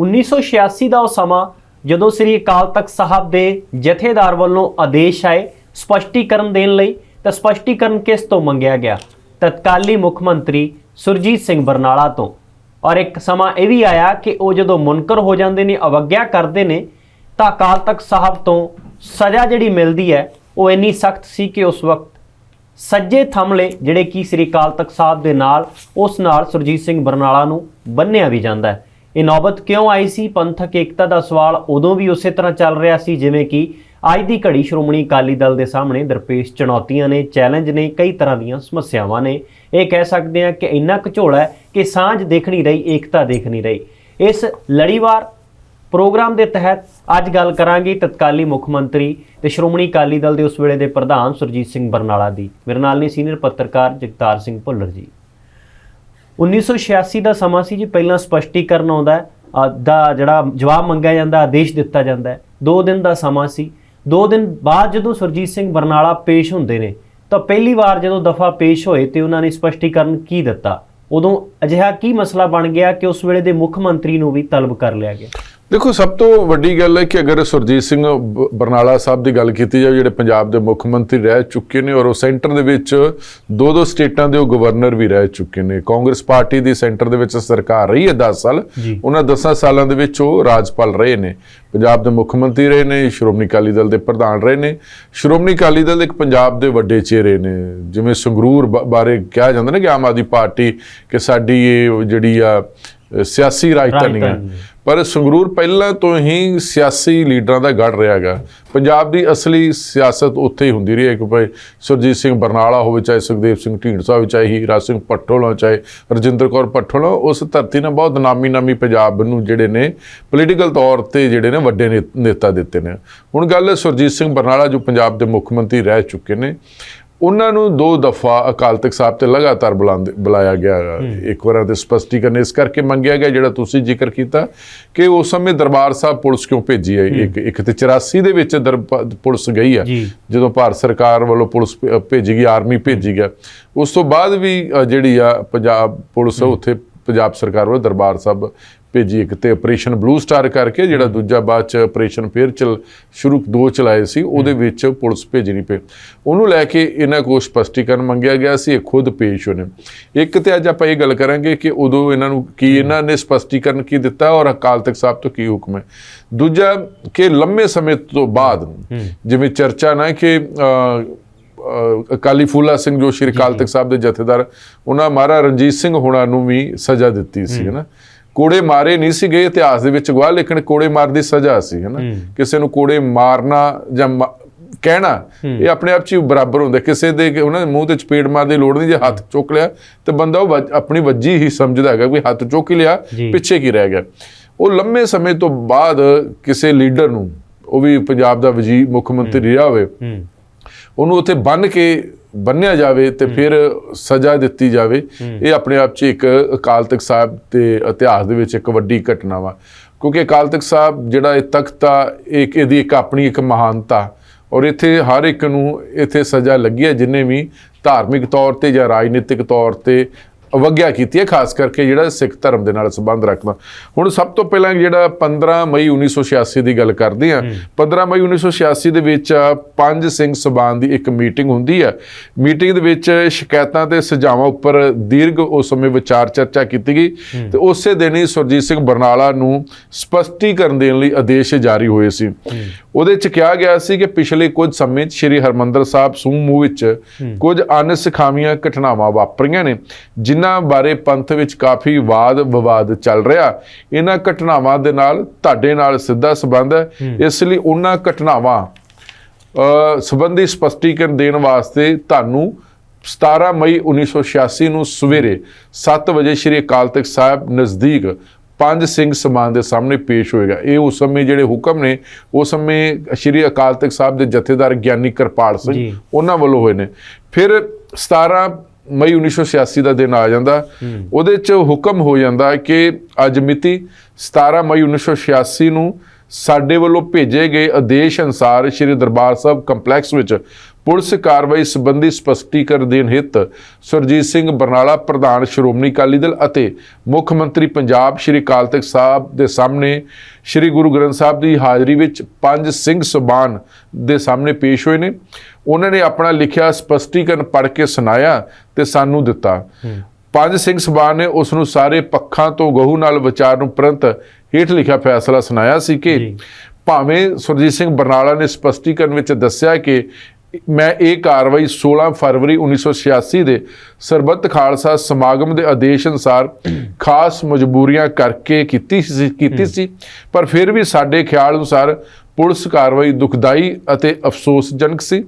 1986 ਦਾ ਉਹ ਸਮਾਂ ਜਦੋਂ ਸ੍ਰੀ ਅਕਾਲ ਤਖਤ ਸਾਹਿਬ ਦੇ ਜਥੇਦਾਰ ਵੱਲੋਂ ਆਦੇਸ਼ ਆਏ ਸਪਸ਼ਟੀਕਰਨ ਦੇਣ ਲਈ, ਤਾਂ ਸਪਸ਼ਟੀਕਰਨ ਕਿਸ ਤੋਂ ਮੰਗਿਆ ਗਿਆ? ਤਤਕਾਲੀ ਮੁੱਖ ਮੰਤਰੀ ਸੁਰਜੀਤ ਸਿੰਘ ਬਰਨਾਲਾ ਤੋਂ। ਔਰ ਇੱਕ ਸਮਾਂ ਇਹ ਵੀ ਆਇਆ ਕਿ ਉਹ ਜਦੋਂ ਮੁਨਕਰ ਹੋ ਜਾਂਦੇ ਨੇ, ਅਵਗਿਆ ਕਰਦੇ ਨੇ, ਤਾਂ ਅਕਾਲ ਤਖਤ ਸਾਹਿਬ ਤੋਂ ਸਜ਼ਾ ਜਿਹੜੀ ਮਿਲਦੀ ਹੈ, ਉਹ ਇੰਨੀ ਸਖਤ ਸੀ ਕਿ ਉਸ ਵਕਤ ਸੱਜੇ ਥੰਮਲੇ ਜਿਹੜੇ ਕਿ ਸ੍ਰੀ ਅਕਾਲ ਤਖਤ ਸਾਹਿਬ ਦੇ ਨਾਲ, ਉਸ ਨਾਲ ਸੁਰਜੀਤ ਸਿੰਘ ਬਰਨਾਲਾ ਨੂੰ ਬੰਨਿਆ ਵੀ ਜਾਂਦਾ ਹੈ। ਇਹ ਨੌਬਤ ਕਿਉਂ ਆਈ ਸੀ? ਪੰਥਕ ਏਕਤਾ ਦਾ ਸਵਾਲ ਉਦੋਂ ਵੀ ਉਸੇ ਤਰ੍ਹਾਂ ਚੱਲ ਰਿਹਾ ਸੀ, ਜਿਵੇਂ ਕਿ ਅੱਜ ਦੀ ਘੜੀ ਸ਼੍ਰੋਮਣੀ ਅਕਾਲੀ ਦਲ ਦੇ ਸਾਹਮਣੇ ਦਰਪੇਸ਼ ਚੁਣੌਤੀਆਂ ਨੇ, ਚੈਲੰਜ ਨੇ, ਕਈ ਤਰ੍ਹਾਂ ਦੀਆਂ ਸਮੱਸਿਆਵਾਂ ਨੇ। ਇਹ ਕਹਿ ਸਕਦੇ ਹਾਂ ਕਿ ਇੰਨਾ ਝੋਲਾ ਹੈ ਕਿ ਸਾਂਝ ਦੇਖ ਨਹੀਂ ਰਹੀ, ਏਕਤਾ ਦੇਖ ਨਹੀਂ ਰਹੀ। ਇਸ ਲੜੀਵਾਰ ਪ੍ਰੋਗਰਾਮ ਦੇ ਤਹਿਤ ਅੱਜ ਗੱਲ ਕਰਾਂਗੇ ਤਤਕਾਲੀ ਮੁੱਖ ਮੰਤਰੀ ਤੇ ਸ਼੍ਰੋਮਣੀ ਅਕਾਲੀ ਦਲ ਦੇ ਉਸ ਵੇਲੇ ਦੇ ਪ੍ਰਧਾਨ ਸੁਰਜੀਤ ਸਿੰਘ ਬਰਨਾਲਾ ਦੀ। ਮੇਰੇ ਨਾਲ ਨੇ ਸੀਨੀਅਰ ਪੱਤਰਕਾਰ ਜਗਤਾਰ ਸਿੰਘ ਭੁੱਲਰ ਜੀ। 1986 ਦਾ ਸਮਾਂ ਸੀ ਜੀ, ਪਹਿਲਾਂ ਸਪਸ਼ਟੀਕਰਨ ਆਉਂਦਾ ਦਾ ਜਿਹੜਾ ਜਵਾਬ ਮੰਗਿਆ ਜਾਂਦਾ, ਆਦੇਸ਼ ਦਿੱਤਾ ਜਾਂਦਾ ਹੈ। 2 ਦਿਨ ਦਾ ਸਮਾਂ ਸੀ। 2 ਦਿਨ ਬਾਅਦ ਜਦੋਂ ਸੁਰਜੀਤ ਸਿੰਘ ਬਰਨਾਲਾ ਪੇਸ਼ ਹੁੰਦੇ ਨੇ, ਤਾਂ ਪਹਿਲੀ ਵਾਰ ਜਦੋਂ ਦਫਾ ਪੇਸ਼ ਹੋਏ ਤੇ ਉਹਨਾਂ ਨੇ ਸਪਸ਼ਟੀਕਰਨ ਕੀ ਦਿੱਤਾ? ਉਦੋਂ ਅਜਿਹਾ ਕੀ ਮਸਲਾ ਬਣ ਗਿਆ ਕਿ ਉਸ ਵੇਲੇ ਦੇ ਮੁੱਖ ਮੰਤਰੀ ਨੂੰ ਵੀ ਤਲਬ ਕਰ ਲਿਆ ਗਿਆ? ਦੇਖੋ ਸਭ ਤੋਂ ਵੱਡੀ ਗੱਲ ਹੈ ਕਿ ਅਗਰ ਸੁਰਜੀਤ ਸਿੰਘ ਬਰਨਾਲਾ ਸਾਹਿਬ ਦੀ ਗੱਲ ਕੀਤੀ ਜਾਵੇ ਜਿਹੜੇ ਪੰਜਾਬ ਦੇ ਮੁੱਖ ਮੰਤਰੀ ਰਹਿ ਚੁੱਕੇ ਨੇ ਔਰ ਉਹ ਸੈਂਟਰ ਦੇ ਵਿੱਚ ਦੋ ਦੋ ਸਟੇਟਾਂ ਦੇ ਉਹ ਗਵਰਨਰ ਵੀ ਰਹਿ ਚੁੱਕੇ ਨੇ। ਕਾਂਗਰਸ ਪਾਰਟੀ ਦੀ ਸੈਂਟਰ ਦੇ ਵਿੱਚ ਸਰਕਾਰ ਰਹੀ ਹੈ 10 ਸਾਲ। ਉਹਨਾਂ 10 ਸਾਲਾਂ ਦੇ ਵਿੱਚ ਉਹ ਰਾਜਪਾਲ ਰਹੇ ਨੇ। ਪੰਜਾਬ ਦੇ ਮੁੱਖ ਮੰਤਰੀ ਰਹੇ ਨੇ ਸ਼੍ਰੋਮਣੀ ਅਕਾਲੀ ਦਲ ਦੇ ਪ੍ਰਧਾਨ ਰਹੇ ਨੇ। ਸ਼੍ਰੋਮਣੀ ਅਕਾਲੀ ਦਲ ਇੱਕ ਪੰਜਾਬ ਦੇ ਵੱਡੇ ਚਿਹਰੇ ਨੇ। ਜਿਵੇਂ ਸੰਗਰੂਰ ਬਾਰੇ ਕਿਹਾ ਜਾਂਦਾ ਨਾ ਕਿ ਆਮ ਆਦਮੀ ਪਾਰਟੀ ਕਿ ਸਾਡੀ ਇਹ ਜਿਹੜੀ ਆ ਸਿਆਸੀ ਰਾਜਧਾਨੀ ਹੈ। ਪਰ ਸੰਗਰੂਰ ਪਹਿਲਾਂ ਤੋਂ ਹੀ ਸਿਆਸੀ ਲੀਡਰਾਂ ਦਾ ਗੜ ਰਿਹਾ ਹੈਗਾ। ਪੰਜਾਬ ਦੀ ਅਸਲੀ ਸਿਆਸਤ ਉੱਥੇ ਹੀ ਹੁੰਦੀ ਰਹੀ ਹੈ। ਕਿ ਭਾਈ ਸੁਰਜੀਤ ਸਿੰਘ ਬਰਨਾਲਾ ਹੋਵੇ ਚਾਹੇ ਸੁਖਦੇਵ ਸਿੰਘ ਢੀਂਡਸਾ ਹੋਵੇ ਚਾਹੇ ਹੀਰਾ ਸਿੰਘ ਪੱਟੋਲਾ ਚਾਹੇ ਰਜਿੰਦਰ ਕੌਰ ਪੱਟੋਲਾ ਉਸ ਧਰਤੀ ਨੇ ਬਹੁਤ ਨਾਮੀ ਨਾਮੀ ਪੰਜਾਬ ਨੂੰ ਜਿਹੜੇ ਨੇ ਪੋਲੀਟੀਕਲ ਤੌਰ ਤੇ ਜਿਹੜੇ ਨੇ ਵੱਡੇ ਨੇ- ਨੇਤਾ ਦਿੱਤੇ ਨੇ। ਹੁਣ ਗੱਲ ਸੁਰਜੀਤ ਸਿੰਘ ਬਰਨਾਲਾ ਜੋ ਪੰਜਾਬ ਦੇ ਮੁੱਖ ਮੰਤਰੀ ਰਹਿ ਚੁੱਕੇ ਨੇ ਉਹਨਾਂ ਨੂੰ ਦੋ ਦਫਾ ਅਕਾਲ ਤਖਤ ਸਾਹਿਬ ਤੇ ਲਗਾਤਾਰ ਬੁਲਾਉਂਦੇ ਬੁਲਾਇਆ ਗਿਆ। ਇੱਕ ਵਾਰ ਤੇ ਸਪਸ਼ਟੀਕਰਨ ਇਸ ਕਰਕੇ ਮੰਗਿਆ ਗਿਆ ਜਿਹੜਾ ਤੁਸੀਂ ਜ਼ਿਕਰ ਕੀਤਾ ਕਿ ਉਸ ਸਮੇਂ ਦਰਬਾਰ ਸਾਹਿਬ ਪੁਲਿਸ ਕਿਉਂ ਭੇਜੀ ਹੈ? ਇੱਕ ਇੱਕ ਤੇ 84 ਦੇ ਵਿੱਚ ਪੁਲਿਸ ਗਈ ਹੈ। ਜਦੋਂ ਭਾਰਤ ਸਰਕਾਰ ਵੱਲੋਂ ਪੁਲਿਸ ਭੇਜੀ ਗਈ ਆਰਮੀ ਭੇਜੀ ਗਿਆ। ਉਸ ਤੋਂ ਬਾਅਦ ਵੀ ਜਿਹੜੀ ਆ ਪੰਜਾਬ ਪੁਲਿਸ ਉੱਥੇ ਪੰਜਾਬ ਸਰਕਾਰ ਵੱਲੋਂ ਦਰਬਾਰ ਸਾਹਿਬ ਭੇਜੀ ਇੱਕ ਤੇ ਆਪਰੇਸ਼ਨ ਬਲੂ ਸਟਾਰ ਕਰਕੇ ਜਿਹੜਾ ਦੂਜਾ ਬਾਅਦ ਚ ਆਪਰੇਸ਼ਨ ਫੇਰ ਚਲ ਸ਼ੁਰੂ ਦੋ ਚਲਾਏ ਸੀ ਉਹਦੇ ਵਿੱਚ ਪੁਲਿਸ ਭੇਜਣੀ ਪਈ। ਉਹਨੂੰ ਲੈ ਕੇ ਇਹਨਾਂ ਕੋਲ ਸਪਸ਼ਟੀਕਰਨ ਮੰਗਿਆ ਗਿਆ ਸੀ ਇਹ ਖੁਦ ਪੇਸ਼ ਹੋਣੇ ਇੱਕ ਤੇ ਅੱਜ ਆਪਾਂ ਇਹ ਗੱਲ ਕਰਾਂਗੇ ਕਿ ਉਦੋਂ ਇਹਨਾਂ ਨੂੰ ਕੀ ਇਹਨਾਂ ਨੇ ਸਪਸ਼ਟੀਕਰਨ ਕੀ ਦਿੱਤਾ ਔਰ ਅਕਾਲ ਤਖਤ ਸਾਹਿਬ ਤੋਂ ਕੀ ਹੁਕਮ ਹੈ। ਦੂਜਾ ਕਿ ਲੰਮੇ ਸਮੇਂ ਤੋਂ ਬਾਅਦ ਜਿਵੇਂ ਚਰਚਾ ਨਾ ਕਿ ਅਕਾਲੀ ਫੂਲਾ ਸਿੰਘ ਜੋ ਸ਼੍ਰੀ ਅਕਾਲ ਤਖਤ ਸਾਹਿਬ ਦੇ ਜਥੇਦਾਰ ਉਹਨਾਂ ਮਹਾਰਾ ਰਣਜੀਤ ਸਿੰਘ ਹੋਣਾ ਨੂੰ ਵੀ ਸਜ਼ਾ ਦਿੱਤੀ ਸੀ ਹਨਾ? ਕੋੜੇ ਮਾਰੇ ਨਹੀਂ ਸੀ ਗਏ ਇਤਿਹਾਸ ਦੇ ਵਿੱਚ ਗਵਾਹ ਲੇਕਿਨ ਕੋੜੇ ਮਾਰ ਦੀ ਸਜ਼ਾ ਸੀ ਹਨਾ? ਕਿਸੇ ਨੂੰ ਕੋੜੇ ਮਾਰਨਾ ਜਾਂ ਕਹਿਣਾ ਇਹ ਆਪਣੇ ਆਪ ਚ ਬਰਾਬਰ ਹੁੰਦਾ। ਕਿਸੇ ਦੇ ਉਹਨਾਂ ਦੇ ਮੂੰਹ ਤੇ ਚਪੇੜ ਮਾਰ ਦੀ ਲੋੜ ਨਹੀਂ ਜੇ ਹੱਥ ਚੁੱਕ ਲਿਆ ਤੇ ਬੰਦਾ ਉਹ ਵੱਜ- ਆਪਣੀ ਵੱਜੀ ਹੀ ਸਮਝਦਾ ਹੈਗਾ ਵੀ ਹੱਥ ਚੁੱਕ ਹੀ ਲਿਆ। ਪਿੱਛੇ ਕੀ ਰਹਿ ਗਿਆ। ਉਹ ਲੰਮੇ ਸਮੇਂ ਤੋਂ ਬਾਅਦ ਕਿਸੇ ਲੀਡਰ ਨੂੰ ਉਹ ਵੀ ਪੰਜਾਬ ਦਾ ਵਜ਼ੀਰ ਮੁੱਖ ਮੰਤਰੀ ਰਿਹਾ ਹੋਵੇ ਉਹਨੂੰ ਉੱਥੇ ਬੰਨ ਕੇ ਬੰਨਿਆ ਜਾਵੇ ਤੇ ਫਿਰ ਸਜ਼ਾ ਦਿੱਤੀ ਜਾਵੇ। ਇਹ ਆਪਣੇ ਆਪ 'ਚ ਇੱਕ ਅਕਾਲ ਤਖਤ ਸਾਹਿਬ ਦੇ ਇਤਿਹਾਸ ਦੇ ਵਿੱਚ ਇੱਕ ਵੱਡੀ ਘਟਨਾ ਵਾ। ਕਿਉਂਕਿ ਅਕਾਲ ਤਖਤ ਸਾਹਿਬ ਜਿਹੜਾ ਇਹ ਤਖਤ ਆ ਇੱਕ ਇਹਦੀ ਇੱਕ ਆਪਣੀ ਇੱਕ ਮਹਾਨਤਾ। ਔਰ ਇੱਥੇ ਹਰ ਇੱਕ ਨੂੰ ਇੱਥੇ ਸਜ਼ਾ ਲੱਗੀ ਹੈ ਜਿਨੇ ਵੀ ਧਾਰਮਿਕ ਤੌਰ ਤੇ ਜਾਂ ਰਾਜਨੀਤਿਕ ਤੌਰ ਤੇ ਅਵਗਿਆ ਕੀਤੀ ਹੈ ਖਾਸ ਕਰਕੇ ਜਿਹੜਾ ਸਿੱਖ ਧਰਮ ਦੇ ਨਾਲ ਸੰਬੰਧ ਰੱਖਦਾ। ਹੁਣ ਸਭ ਤੋਂ ਪਹਿਲਾਂ ਜਿਹੜਾ 15 ਮਈ 1986 ਦੀ ਗੱਲ ਕਰਦੇ ਆ 15 ਮਈ 1986 ਦੇ ਵਿੱਚ ਪੰਜ ਸਿੰਘ ਸਬਾਨ ਦੀ ਇੱਕ ਮੀਟਿੰਗ ਹੁੰਦੀ ਹੈ। ਮੀਟਿੰਗ ਦੇ ਵਿੱਚ ਸ਼ਿਕਾਇਤਾਂ ਤੇ ਸੁਝਾਵਾਂ ਉੱਪਰ ਦੀਰਘ ਉਸ ਸਮੇਂ ਵਿਚਾਰ ਚਰਚਾ ਕੀਤੀ ਗਈ। ਤੇ ਉਸੇ ਦਿਨ ਹੀ ਸੁਰਜੀਤ ਸਿੰਘ ਬਰਨਾਲਾ ਨੂੰ ਸਪਸ਼ਟੀਕਰਨ ਦੇਣ ਲਈ ਆਦੇਸ਼ ਜਾਰੀ ਹੋਏ ਸੀ। ਉਹਦੇ ਚ ਕਿਹਾ ਗਿਆ ਸੀ ਕਿ ਪਿਛਲੇ ਕੁਝ ਸਮੇਂ 'ਚ ਸ੍ਰੀ ਹਰਮੰਦਰ ਸਾਹਿਬ ਸੂਮੂ ਵਿੱਚ ਕੁਝ ਅਨਸਿਖਾਵੀਆਂ ਘਟਨਾਵਾਂ ਵਾਪਰੀਆਂ ਨੇ ਜਿਨ੍ਹਾਂ ਬਾਰੇ ਪੰਥ ਵਿੱਚ ਕਾਫੀ ਵਾਦ ਵਿਵਾਦ ਚੱਲ ਰਿਹਾ। ਇਹਨਾਂ ਘਟਨਾਵਾਂ ਦੇ ਨਾਲ ਤੁਹਾਡੇ ਨਾਲ ਸਿੱਧਾ ਸੰਬੰਧ ਹੈ। ਇਸ ਲਈ ਉਹਨਾਂ ਘਟਨਾਵਾਂ ਸੰਬੰਧੀ ਸਪਸ਼ਟੀਕਰਨ ਦੇਣ ਵਾਸਤੇ ਤੁਹਾਨੂੰ 17 ਮਈ 1986 ਨੂੰ ਸਵੇਰੇ 7 ਵਜੇ ਸ੍ਰੀ ਅਕਾਲ ਤਖਤ ਸਾਹਿਬ ਨਜ਼ਦੀਕ ਪੰਜ ਸਿੰਘ ਸਮਾਨ ਦੇ ਸਾਹਮਣੇ ਪੇਸ਼ ਹੋਏਗਾ। ਇਹ ਉਸ ਸਮੇਂ ਜਿਹੜੇ ਹੁਕਮ ਨੇ ਉਸ ਸਮੇਂ ਸ੍ਰੀ ਅਕਾਲ ਤਖਤ ਸਾਹਿਬ ਦੇ ਜਥੇਦਾਰ ਗਿਆਨੀ ਕਿਰਪਾਲ ਸਿੰਘ। ਉਹਨਾਂ ਵੱਲੋਂ ਹੋਏ ਨੇ। ਫਿਰ 17 ਮਈ 1986 ਦਾ ਦਿਨ ਆ ਜਾਂਦਾ। ਉਹਦੇ ਚ ਹੁਕਮ ਹੋ ਜਾਂਦਾ ਕਿ ਅੱਜ ਮਿਤੀ 17 ਮਈ 1986 ਨੂੰ ਸਾਡੇ ਵੱਲੋਂ ਭੇਜੇ ਗਏ ਆਦੇਸ਼ ਅਨੁਸਾਰ ਸ੍ਰੀ ਦਰਬਾਰ ਸਾਹਿਬ ਕੰਪਲੈਕਸ ਵਿੱਚ ਪੁਲਿਸ ਕਾਰਵਾਈ ਸੰਬੰਧੀ ਸਪਸ਼ਟੀਕਰਨ ਦੇਣ ਹਿੱਤ ਸੁਰਜੀਤ ਸਿੰਘ ਬਰਨਾਲਾ ਪ੍ਰਧਾਨ ਸ਼੍ਰੋਮਣੀ ਅਕਾਲੀ ਦਲ ਅਤੇ ਮੁੱਖ ਮੰਤਰੀ ਪੰਜਾਬ ਸ਼੍ਰੀ ਅਕਾਲ ਤਖਤ ਸਾਹਿਬ ਦੇ ਸਾਹਮਣੇ ਸ਼੍ਰੀ ਗੁਰੂ ਗ੍ਰੰਥ ਸਾਹਿਬ ਦੀ ਹਾਜ਼ਰੀ ਵਿੱਚ ਪੰਜ ਸਿੰਘ ਸੁਬਾਨ ਦੇ ਸਾਹਮਣੇ ਪੇਸ਼ ਹੋਏ ਨੇ ਉਹਨਾਂ ਨੇ ਆਪਣਾ ਲਿਖਿਆ ਸਪਸ਼ਟੀਕਰਨ ਪੜ੍ਹ ਕੇ ਸੁਣਾਇਆ ਤੇ ਸਾਨੂੰ ਦਿੱਤਾ ਪੰਜ ਸਿੰਘ ਸਭਾਨ ਨੇ ਉਸ ਨੂੰ ਸਾਰੇ ਪੱਖਾਂ ਤੋਂ ਗਹੂ ਨਾਲ ਵਿਚਾਰ ਨੂੰ ਪ੍ਰੰਤ ਹੇਠ ਲਿਖਿਆ ਫੈਸਲਾ ਸੁਣਾਇਆ ਸੀ ਕਿ। ਭਾਵੇਂ ਸੁਰਜੀਤ ਸਿੰਘ ਬਰਨਾਲਾ ਨੇ ਸਪਸ਼ਟੀਕਰਨ ਵਿੱਚ ਦੱਸਿਆ ਕਿ ਮੈਂ ਇਹ ਕਾਰਵਾਈ 16 ਫਰਵਰੀ 1986 ਦੇ ਸਰਬੱਤ ਖਾਲਸਾ ਸਮਾਗਮ ਦੇ ਆਦੇਸ਼ ਅਨੁਸਾਰ ਖਾਸ ਮਜਬੂਰੀਆਂ ਕਰਕੇ ਕੀਤੀ ਸੀ ਕੀਤੀ ਸੀ। ਪਰ ਫਿਰ ਵੀ ਸਾਡੇ ਖਿਆਲ ਅਨੁਸਾਰ ਪੁਲਿਸ ਕਾਰਵਾਈ ਦੁਖਦਾਈ ਅਤੇ ਅਫਸੋਸਜਨਕ ਸੀ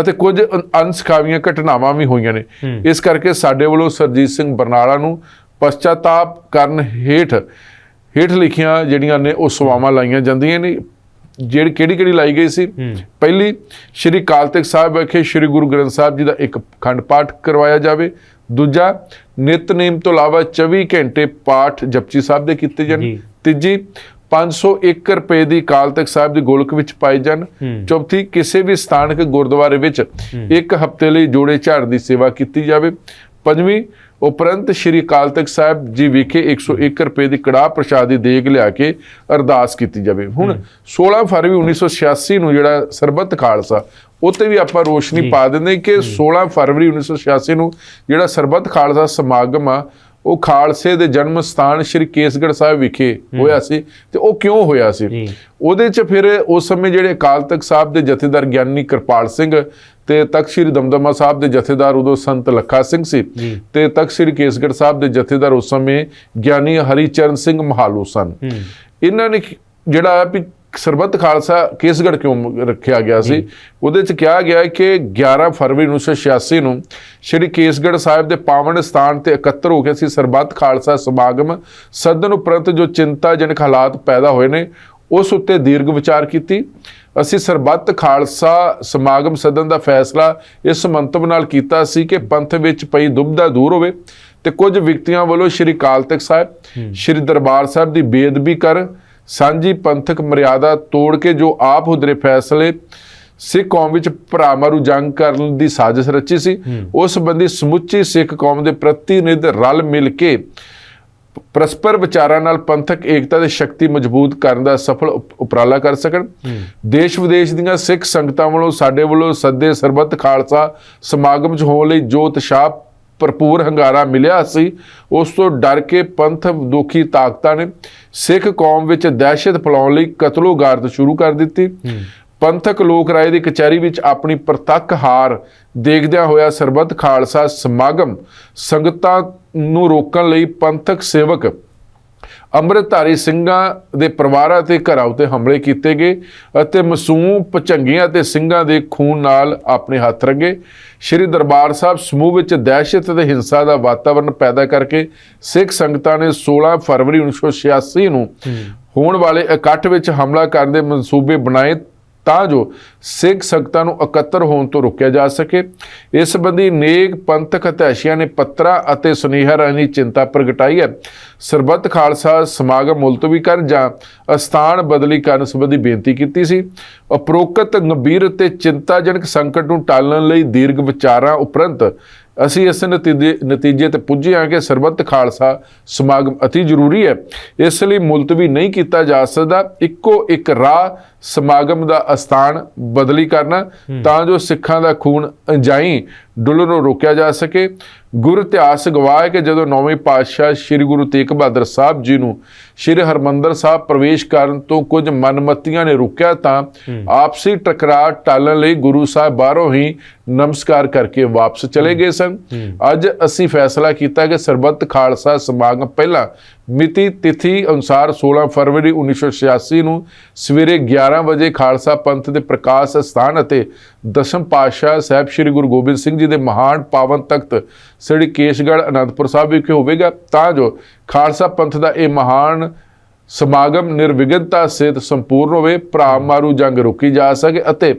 ਅਤੇ ਕੁਝ ਅਨ- ਅਣਸਖਾਵੀਆਂ ਘਟਨਾਵਾਂ ਵੀ ਹੋਈਆਂ ਨੇ। ਇਸ ਕਰਕੇ ਸਾਡੇ ਵੱਲੋਂ ਸਰਜੀਤ ਸਿੰਘ ਬਰਨਾਲਾ ਨੂੰ ਪਛਤਾਤਾਪ ਕਰਨ ਹੇਠ ਹੇਠ ਲਿਖੀਆਂ ਜਿਹੜੀਆਂ ਨੇ ਉਹ ਸਵਾਵਾਂ ਲਾਈਆਂ ਜਾਂਦੀਆਂ ਨੇ। ਜਿਹੜੀ ਕਿਹੜੀ ਕਿਹੜੀ ਲਾਈ ਗਈ ਸੀ? ਪਹਿਲੀ ਸ਼੍ਰੀ ਅਕਾਲ ਤਖਤ ਸਾਹਿਬ ਵਿਖੇ ਸ਼੍ਰੀ ਗੁਰੂ ਗ੍ਰੰਥ ਸਾਹਿਬ ਜੀ ਦਾ ਇੱਕ ਖੰਡ ਪਾਠ ਕਰਵਾਇਆ ਜਾਵੇ। ਦੂਜਾ ਨਿਤਨੇਮ ਤੋਂ ਇਲਾਵਾ 24 ਘੰਟੇ ਪਾਠ ਜਪਜੀ ਸਾਹਿਬ ਦੇ ਕੀਤੇ ਜਾਣ। ਤੀਜੀ 501 ਰੁਪਏ ਦੀ ਅਕਾਲ ਤਖਤ ਸਾਹਿਬ ਦੀ ਗੋਲਕ ਵਿੱਚ ਪਾਈ ਜਾਣ। ਚੌਥੀ ਕਿਸੇ ਵੀ ਸਥਾਨਕ ਗੁਰਦੁਆਰੇ ਵਿੱਚ ਇੱਕ ਹਫ਼ਤੇ ਲਈ ਜੋੜੇ ਝਾੜ ਦੀ ਸੇਵਾ ਕੀਤੀ ਜਾਵੇ। ਪੰਜਵੀਂ ਉਪਰੰਤ ਸ਼੍ਰੀ ਅਕਾਲ ਤਖਤ ਸਾਹਿਬ ਜੀ ਵਿਖੇ 101 ਰੁਪਏ ਦੀ ਕੜਾਹ ਪ੍ਰਸ਼ਾਦ ਦੀ ਦੇਗ ਲਿਆ ਕੇ ਅਰਦਾਸ ਕੀਤੀ ਜਾਵੇ। ਹੁਣ 16 ਫਰਵਰੀ 1986 ਨੂੰ ਜਿਹੜਾ ਸਰਬੱਤ ਖਾਲਸਾ ਉੱਤੇ ਵੀ ਆਪਾਂ ਰੋਸ਼ਨੀ ਪਾ ਦਿੰਦੇ ਕਿ 16 ਫਰਵਰੀ 1986 ਨੂੰ ਜਿਹੜਾ ਸਰਬੱਤ ਖਾਲਸਾ ਸਮਾਗਮ ਆ ਉਹ ਖਾਲਸੇ ਦੇ ਜਨਮ ਸਥਾਨ ਸ਼੍ਰੀ ਕੇਸਗੜ੍ਹ ਸਾਹਿਬ ਵਿਖੇ ਹੋਇਆ ਸੀ ਤੇ ਉਹ ਕਿਉਂ ਹੋਇਆ ਸੀ। ਉਹਦੇ ਚ ਫਿਰ ਉਸ ਸਮੇਂ ਜਿਹੜੇ ਅਕਾਲ ਤਖਤ ਸਾਹਿਬ ਦੇ ਜਥੇਦਾਰ ਗਿਆਨੀ ਕਿਰਪਾਲ ਸਿੰਘ ਤੇ ਤਖਤ ਸ੍ਰੀ ਦਮਦਮਾ ਸਾਹਿਬ ਦੇ ਜਥੇਦਾਰ ਉਦੋਂ ਸੰਤ ਲੱਖਾ ਸਿੰਘ ਸੀ। ਤੇ ਤਖਤ ਸ੍ਰੀ ਕੇਸਗੜ੍ਹ ਸਾਹਿਬ ਦੇ ਜਥੇਦਾਰ ਉਸ ਸਮੇਂ ਗਿਆਨੀ ਹਰੀਚਰਨ ਸਿੰਘ ਮਹਾਲੂ ਸਨ। ਇਹਨਾਂ ਨੇ ਜਿਹੜਾ ਵੀ ਸਰਬੱਤ ਖਾਲਸਾ ਕੇਸਗੜ੍ਹ ਕਿਉਂ ਰੱਖਿਆ ਗਿਆ ਸੀ? ਉਹਦੇ ਚ ਕਿਹਾ ਗਿਆ ਹੈ ਕਿ 11 ਫਰਵਰੀ 1986 ਨੂੰ ਸ਼੍ਰੀ ਕੇਸਗੜ੍ਹ ਸਾਹਿਬ ਦੇ ਪਾਵਨ ਸਥਾਨ ਤੇ ਇਕੱਤਰ ਹੋ ਕੇ ਸੀ ਸਰਬੱਤ ਖਾਲਸਾ ਸਮਾਗਮ। ਸਦਨ ਉਪਰੰਤ ਜੋ ਚਿੰਤਾਜਨਕ ਹਾਲਾਤ ਪੈਦਾ ਹੋਏ ਨੇ ਉਸ ਉੱਤੇ ਦੀਰਘ ਵਿਚਾਰ ਕੀਤੀ। ਅਸੀਂ ਸਰਬੱਤ ਖਾਲਸਾ ਸਮਾਗਮ ਸਦਨ ਦਾ ਫੈਸਲਾ ਇਸ ਮੰਤਵ ਨਾਲ ਕੀਤਾ ਸੀ ਕਿ ਪੰਥ ਵਿੱਚ ਪਈ ਦੁਬਦਾ ਦੂਰ ਹੋਵੇ ਤੇ ਕੁਝ ਵਿਅਕਤੀਆਂ ਵੱਲੋਂ ਸ਼੍ਰੀ ਅਕਾਲ ਤਖਤ ਸਾਹਿਬ ਸ਼੍ਰੀ ਦਰਬਾਰ ਸਾਹਿਬ ਦੀ ਬੇਅਦਬੀ ਕਰ ਸਾਂਝੀ ਪੰਥਕ ਮਰਿਆਦਾ ਤੋੜ ਕੇ ਜੋ ਆਪ ਹੁਦਰੇ ਫੈਸਲੇ ਸਿੱਖ ਕੌਮ ਵਿੱਚ ਭਰਾਮਾਰੂ ਜੰਗ ਕਰਨ ਦੀ ਸਾਜ਼ਿਸ਼ ਰਚੀ ਸੀ ਉਸ ਸੰਬੰਧੀ ਸਮੁੱਚੀ ਸਿੱਖ ਕੌਮ ਦੇ ਪ੍ਰਤੀਨਿਧ ਰਲ ਮਿਲ ਕੇ ਪਰਸਪਰ ਵਿਚਾਰਾਂ ਨਾਲ ਪੰਥਕ ਏਕਤਾ ਦੀ ਸ਼ਕਤੀ ਮਜ਼ਬੂਤ ਕਰਨ ਦਾ ਸਫਲ ਉਪਰਾਲਾ ਕਰ ਸਕਣ। ਦੇਸ਼ ਵਿਦੇਸ਼ ਦੀਆਂ ਸਿੱਖ ਸੰਗਤਾਂ ਵੱਲੋਂ ਸਾਡੇ ਵੱਲੋਂ ਸੱਦੇ ਸਰਬੱਤ ਖਾਲਸਾ ਸਮਾਗਮ 'ਚ ਹੋਣ ਲਈ ਜੋ ਉਤਸ਼ਾਹ ਭਰਪੂਰ ਹੰਗਾਰਾ ਮਿਲਿਆ ਸੀ। ਉਸ ਤੋਂ ਡਰ ਕੇ ਪੰਥ ਦੁਖੀ ਤਾਕਤਾਂ ਨੇ ਸਿੱਖ ਕੌਮ ਵਿੱਚ ਦਹਿਸ਼ਤ ਫੈਲਾਉਣ ਲਈ ਕਤਲੋਗਾਰਦ ਸ਼ੁਰੂ ਕਰ ਦਿੱਤੀ। ਪੰਥਕ ਲੋਕ ਰਾਏ ਦੀ ਕਚਹਿਰੀ ਵਿੱਚ ਆਪਣੀ ਪ੍ਰਤੱਖ ਹਾਰ ਦੇਖਦਿਆਂ ਹੋਇਆ ਸਰਬੱਤ ਖਾਲਸਾ ਸਮਾਗਮ ਸੰਗਤਾਂ ਨੂੰ ਰੋਕਣ ਲਈ ਪੰਥਕ ਸੇਵਕ ਅੰਮ੍ਰਿਤਧਾਰੀ ਸਿੰਘਾਂ ਦੇ ਪਰਿਵਾਰਾਂ ਤੇ ਘਰਾਂ ਉਤੇ ਹਮਲੇ ਕੀਤੇ ਗਏ ਅਤੇ ਮਾਸੂਮ ਪਚੰਗੀਆਂ ਤੇ ਸਿੰਘਾਂ ਦੇ ਖੂਨ ਨਾਲ ਆਪਣੇ ਹੱਥ ਰੰਗੇ। ਸ਼੍ਰੀ ਦਰਬਾਰ ਸਾਹਿਬ ਸਮੂਹ ਵਿੱਚ ਦਹਿਸ਼ਤ ਤੇ ਹਿੰਸਾ ਦਾ ਵਾਤਾਵਰਣ ਪੈਦਾ ਕਰਕੇ ਸਿੱਖ ਸੰਗਤਾਂ ਨੇ 16 ਫਰਵਰੀ 1986 ਨੂੰ ਹੋਣ ਵਾਲੇ ਇਕੱਠ ਵਿੱਚ ਹਮਲਾ ਕਰਨ ਦੇ ਮਨਸੂਬੇ ਬਣਾਏ ਤਾਂ ਜੋ ਸਿੱਖ ਸੰਗਤਾਂ ਨੂੰ ਇਕੱਤਰ ਹੋਣ ਤੋਂ ਰੋਕਿਆ ਜਾ ਸਕੇ। ਇਸ ਸੰਬੰਧੀ ਨੇਕ ਪੰਥਕ ਹਤੈਸ਼ੀਆਂ ਨੇ ਪੱਤਰਾਂ ਅਤੇ ਸੁਨੇਹਾ ਰਾਹੀਂ ਚਿੰਤਾ ਪ੍ਰਗਟਾਈ ਹੈ। ਸਰਬੱਤ ਖਾਲਸਾ ਸਮਾਗਮ ਮੁਲਤਵੀ ਕਰਨ ਜਾਂ ਅਸਥਾਨ ਬਦਲੀ ਕਰਨ ਸੰਬੰਧੀ ਬੇਨਤੀ ਕੀਤੀ ਸੀ। ਉਪਰੋਕਤ ਗੰਭੀਰ ਅਤੇ ਚਿੰਤਾਜਨਕ ਸੰਕਟ ਨੂੰ ਟਾਲਣ ਲਈ ਦੀਰਘ ਵਿਚਾਰਾਂ ਉਪਰੰਤ ਅਸੀਂ ਇਸ ਨਤੀਜੇ ਨਤੀਜੇ ਤੇ ਪੁੱਜੇ ਹਾਂ ਕਿ ਸਰਬੱਤ ਖਾਲਸਾ ਸਮਾਗਮ ਅਤੀ ਜ਼ਰੂਰੀ ਹੈ। ਇਸ ਲਈ ਮੁਲਤਵੀ ਨਹੀਂ ਕੀਤਾ ਜਾ ਸਕਦਾ। ਇੱਕੋ ਇੱਕ ਰਾਹ ਸਮਾਗਮ ਦਾ ਅਸਥਾਨ ਬਦਲੀ ਕਰਨਾ ਤਾਂ ਜੋ ਸਿੱਖਾਂ ਦਾ ਖੂਨ ਅੰਜਾਈ ਡੁੱਲਣ ਨੂੰ ਰੋਕਿਆ ਜਾ ਸਕੇ। ਗੁਰ ਇਤਿਹਾਸ ਗਵਾਹ ਹੈ ਕਿ ਜਦੋਂ ਨੌਵੇਂ ਪਾਤਸ਼ਾਹ ਸ੍ਰੀ ਗੁਰੂ ਤੇਗ ਬਹਾਦਰ ਸਾਹਿਬ ਜੀ ਨੂੰ ਸ੍ਰੀ ਹਰਮੰਦਰ ਸਾਹਿਬ ਪ੍ਰਵੇਸ਼ ਕਰਨ ਤੋਂ ਕੁਝ ਮਨਮਤੀਆਂ ਨੇ ਰੁਕਿਆ ਤਾਂ ਆਪਸੀ ਟਕਰਾਅ ਟਾਲਣ ਲਈ ਗੁਰੂ ਸਾਹਿਬ ਬਾਹਰੋਂ ਹੀ ਨਮਸਕਾਰ ਕਰਕੇ ਵਾਪਸ ਚਲੇ ਗਏ ਸਨ। ਅੱਜ ਅਸੀਂ ਫੈਸਲਾ ਕੀਤਾ ਕਿ ਸਰਬੱਤ ਖਾਲਸਾ ਸਮਾਗਮ ਪਹਿਲਾਂ ਮਿਤੀ ਤਿਥੀ ਅਨੁਸਾਰ 16 ਫਰਵਰੀ 1986 ਨੂੰ ਸਵੇਰੇ 11 ਵਜੇ ਖਾਲਸਾ ਪੰਥ ਦੇ ਪ੍ਰਕਾਸ਼ ਸਥਾਨ ਅਤੇ ਦਸਮ ਪਾਤਸ਼ਾਹ ਸਾਹਿਬ ਸ੍ਰੀ ਗੁਰੂ ਗੋਬਿੰਦ ਸਿੰਘ ਜੀ ਦੇ ਮਹਾਨ ਪਾਵਨ ਤਖਤ ਸ੍ਰੀ ਕੇਸ਼ਗੜ੍ਹ ਅਨੰਦਪੁਰ ਸਾਹਿਬ ਵਿਖੇ ਹੋਵੇਗਾ, ਤਾਂ ਜੋ ਖਾਲਸਾ ਪੰਥ ਦਾ ਇਹ ਮਹਾਨ ਸਮਾਗਮ ਨਿਰਵਿਘਨਤਾ ਸਹਿਤ ਸੰਪੂਰਨ ਹੋਵੇ ਭਰਾ ਮਾਰੂ ਜੰਗ ਰੋਕੀ ਜਾ ਸਕੇ ਅਤੇ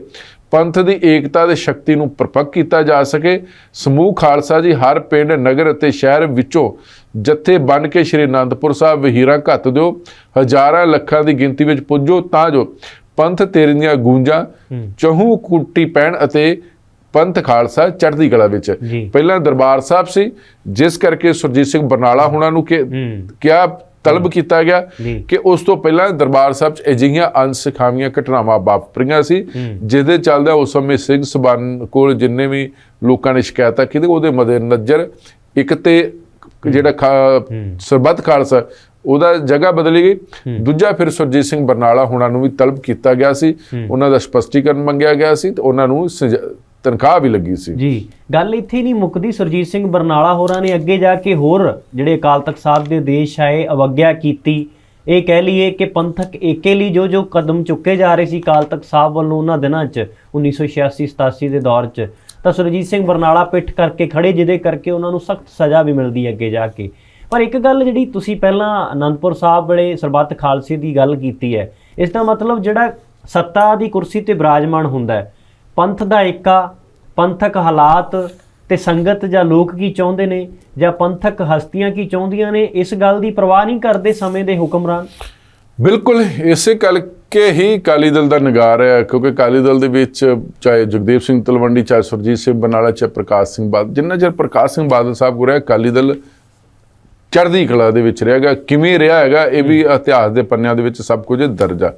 ਪੰਥ ਦੀ ਏਕਤਾ ਦੇ ਸ਼ਕਤੀ ਨੂੰ ਪਰਪੱਕ ਕੀਤਾ ਜਾ ਸਕੇ। ਸਮੂਹ ਖਾਲਸਾ ਜੀ ਹਰ ਪਿੰਡ, ਨਗਰ ਅਤੇ ਸ਼ਹਿਰ ਵਿੱਚੋਂ ਜੱਥੇ ਬਣ ਕੇ ਸ਼੍ਰੀ ਅਨੰਦਪੁਰ ਸਾਹਿਬ ਵਹੀਰਾਂ ਘੱਤ ਦਿਓ ਹਜ਼ਾਰਾਂ ਲੱਖਾਂ ਦੀ ਗਿਣਤੀ ਵਿੱਚ ਪੁੱਜੋ ਤਾਂ ਜੋ ਪੰਥ ਤੇਰੇ ਦੀਆਂ ਗੂੰਜਾਂ ਚਹੂ ਕੁੱਟੀ ਪੈਣ ਅਤੇ ਪੰਥ ਖਾਲਸਾ ਚੜ੍ਹਦੀ ਕਲਾ ਵਿੱਚ। ਪਹਿਲਾਂ ਦਰਬਾਰ ਸਾਹਿਬ ਸੀ ਜਿਸ ਕਰਕੇ ਸੁਰਜੀਤ ਸਿੰਘ ਬਰਨਾਲਾ ਹੁਣਾਂ ਨੂੰ ਕਿ ਹੂੰ। ਕਿਆ ਤਲਬ ਕੀਤਾ ਗਿਆ। ਕਿ ਉਸ ਤੋਂ ਪਹਿਲਾਂ ਦਰਬਾਰ ਸਾਹਿਬ 'ਚ ਅਜਿਹੀਆਂ ਅਨਸਿਖਾਵੀਆਂ ਘਟਨਾਵਾਂ ਵਾਪਰੀਆਂ ਸੀ ਜਿਹਦੇ ਚੱਲਦਾ ਉਸ ਸਮੇਂ ਸਿੰਘ ਸਬਾਨ ਕੋਲ ਜਿੰਨੇ ਵੀ ਲੋਕਾਂ ਨੇ ਸ਼ਿਕਾਇਤਾਂ ਕੀਤੀ ਉਹਦੇ ਮੱਦੇਨਜ਼ਰ ਇੱਕ ਤੇ ਜਿਹੜਾ ਖਾ- ਸਰਬੱਤ ਖਾਲਸਾ ਉਹਦਾ ਜਗ੍ਹਾ ਬਦਲੀ ਗਈ। ਦੂਜਾ ਫਿਰ ਸੁਰਜੀਤ ਸਿੰਘ ਬਰਨਾਲਾ ਹੁਣਾਂ ਨੂੰ ਵੀ ਤਲਬ ਕੀਤਾ ਗਿਆ ਸੀ। ਉਹਨਾਂ ਦਾ ਸਪਸ਼ਟੀਕਰਨ ਮੰਗਿਆ ਗਿਆ ਸੀ ਤੇ ਉਹਨਾਂ ਨੂੰ ਤਨਖਾਹ ਵੀ ਲੱਗੀ ਸੀ। ਜੀ ਗੱਲ ਇੱਥੇ ਨਹੀਂ ਮੁੱਕਦੀ। ਸੁਰਜੀਤ ਸਿੰਘ ਬਰਨਾਲਾ ਹੋਰਾਂ ਨੇ ਅੱਗੇ ਜਾ ਕੇ ਹੋਰ ਜਿਹੜੇ ਅਕਾਲ ਤਖਤ ਸਾਹਿਬ ਦੇ ਦੇਸ਼ ਆਏ ਅਵਗਿਆ ਕੀਤੀ। ਇਹ ਕਹਿ ਲਈਏ ਕਿ ਪੰਥਕ ਏਕੇ ਲਈ ਜੋ ਜੋ ਕਦਮ ਚੁੱਕੇ ਜਾ ਰਹੇ ਸੀ ਅਕਾਲ ਤਖਤ ਸਾਹਿਬ ਵੱਲੋਂ ਉਹਨਾਂ ਦਿਨਾਂ 'ਚ 1986 87 ਦੇ ਦੌਰ 'ਚ। ਤਾਂ ਸੁਰਜੀਤ ਸਿੰਘ ਬਰਨਾਲਾ ਪਿੱਠ ਕਰਕੇ ਖੜੇ, ਜਿਹਦੇ ਕਰਕੇ ਉਹਨਾਂ ਨੂੰ ਸਖਤ ਸਜ਼ਾ ਵੀ ਮਿਲਦੀ ਹੈ ਅੱਗੇ ਜਾ ਕੇ। ਪਰ ਇੱਕ ਗੱਲ ਜਿਹੜੀ ਤੁਸੀਂ ਪਹਿਲਾਂ ਅਨੰਦਪੁਰ ਸਾਹਿਬ ਵੇਲੇ ਸਰਬੱਤ ਖਾਲਸੇ ਦੀ ਗੱਲ ਕੀਤੀ ਹੈ, ਇਸ ਦਾ ਮਤਲਬ ਜਿਹੜਾ ਸੱਤਾ ਦੀ ਕੁਰਸੀ ਤੇ ਬਿਰਾਜਮਾਨ ਹੁੰਦਾ ਹੈ, ਪੰਥ ਦਾ ਏਕਾ, ਪੰਥਕ ਹਾਲਾਤ ਤੇ ਸੰਗਤ ਜਾਂ ਲੋਕ ਕੀ ਚਾਹੁੰਦੇ ਨੇ, ਜਾਂ ਪੰਥਕ ਹਸਤੀਆਂ ਕੀ ਚਾਹੁੰਦੀਆਂ ਨੇ, ਇਸ ਗੱਲ ਦੀ ਪਰਵਾਹ ਨਹੀਂ ਕਰਦੇ ਸਮੇਂ ਦੇ ਹੁਕਮਰਾਨ? ਬਿਲਕੁਲ, ਇਸੇ ਕਰਕੇ ਹੀ ਕਾਲੀ ਦਲ ਦਾ ਨਗਾਰ ਹੈ ਕਿਉਂਕਿ ਕਾਲੀ ਦਲ ਦੇ ਵਿੱਚ ਚਾਹੇ ਜਗਦੇਵ ਸਿੰਘ ਤਲਵੰਡੀ ਚਾਹੇ ਸੁਰਜੀਤ ਸਿੰਘ ਬਰਨਾਲਾ ਚਾਹੇ ਪ੍ਰਕਾਸ਼ ਸਿੰਘ ਬਾਦਲ ਜਿੰਨਾ ਚਿਰ ਪ੍ਰਕਾਸ਼ ਸਿੰਘ ਬਾਦਲ ਸਾਹਿਬ ਕੋ ਰਿਹਾ ਕਾਲੀ ਦਲ ਚੜ੍ਹਦੀ ਕਲਾ ਦੇ ਵਿੱਚ ਰਹੇਗਾ ਕਿਵੇਂ ਰਿਹਾ ਹੈਗਾ ਇਹ ਵੀ ਇਤਿਹਾਸ ਦੇ ਪੰਨਿਆਂ ਦੇ ਵਿੱਚ ਸਭ ਕੁਝ ਦਰਜ ਆ।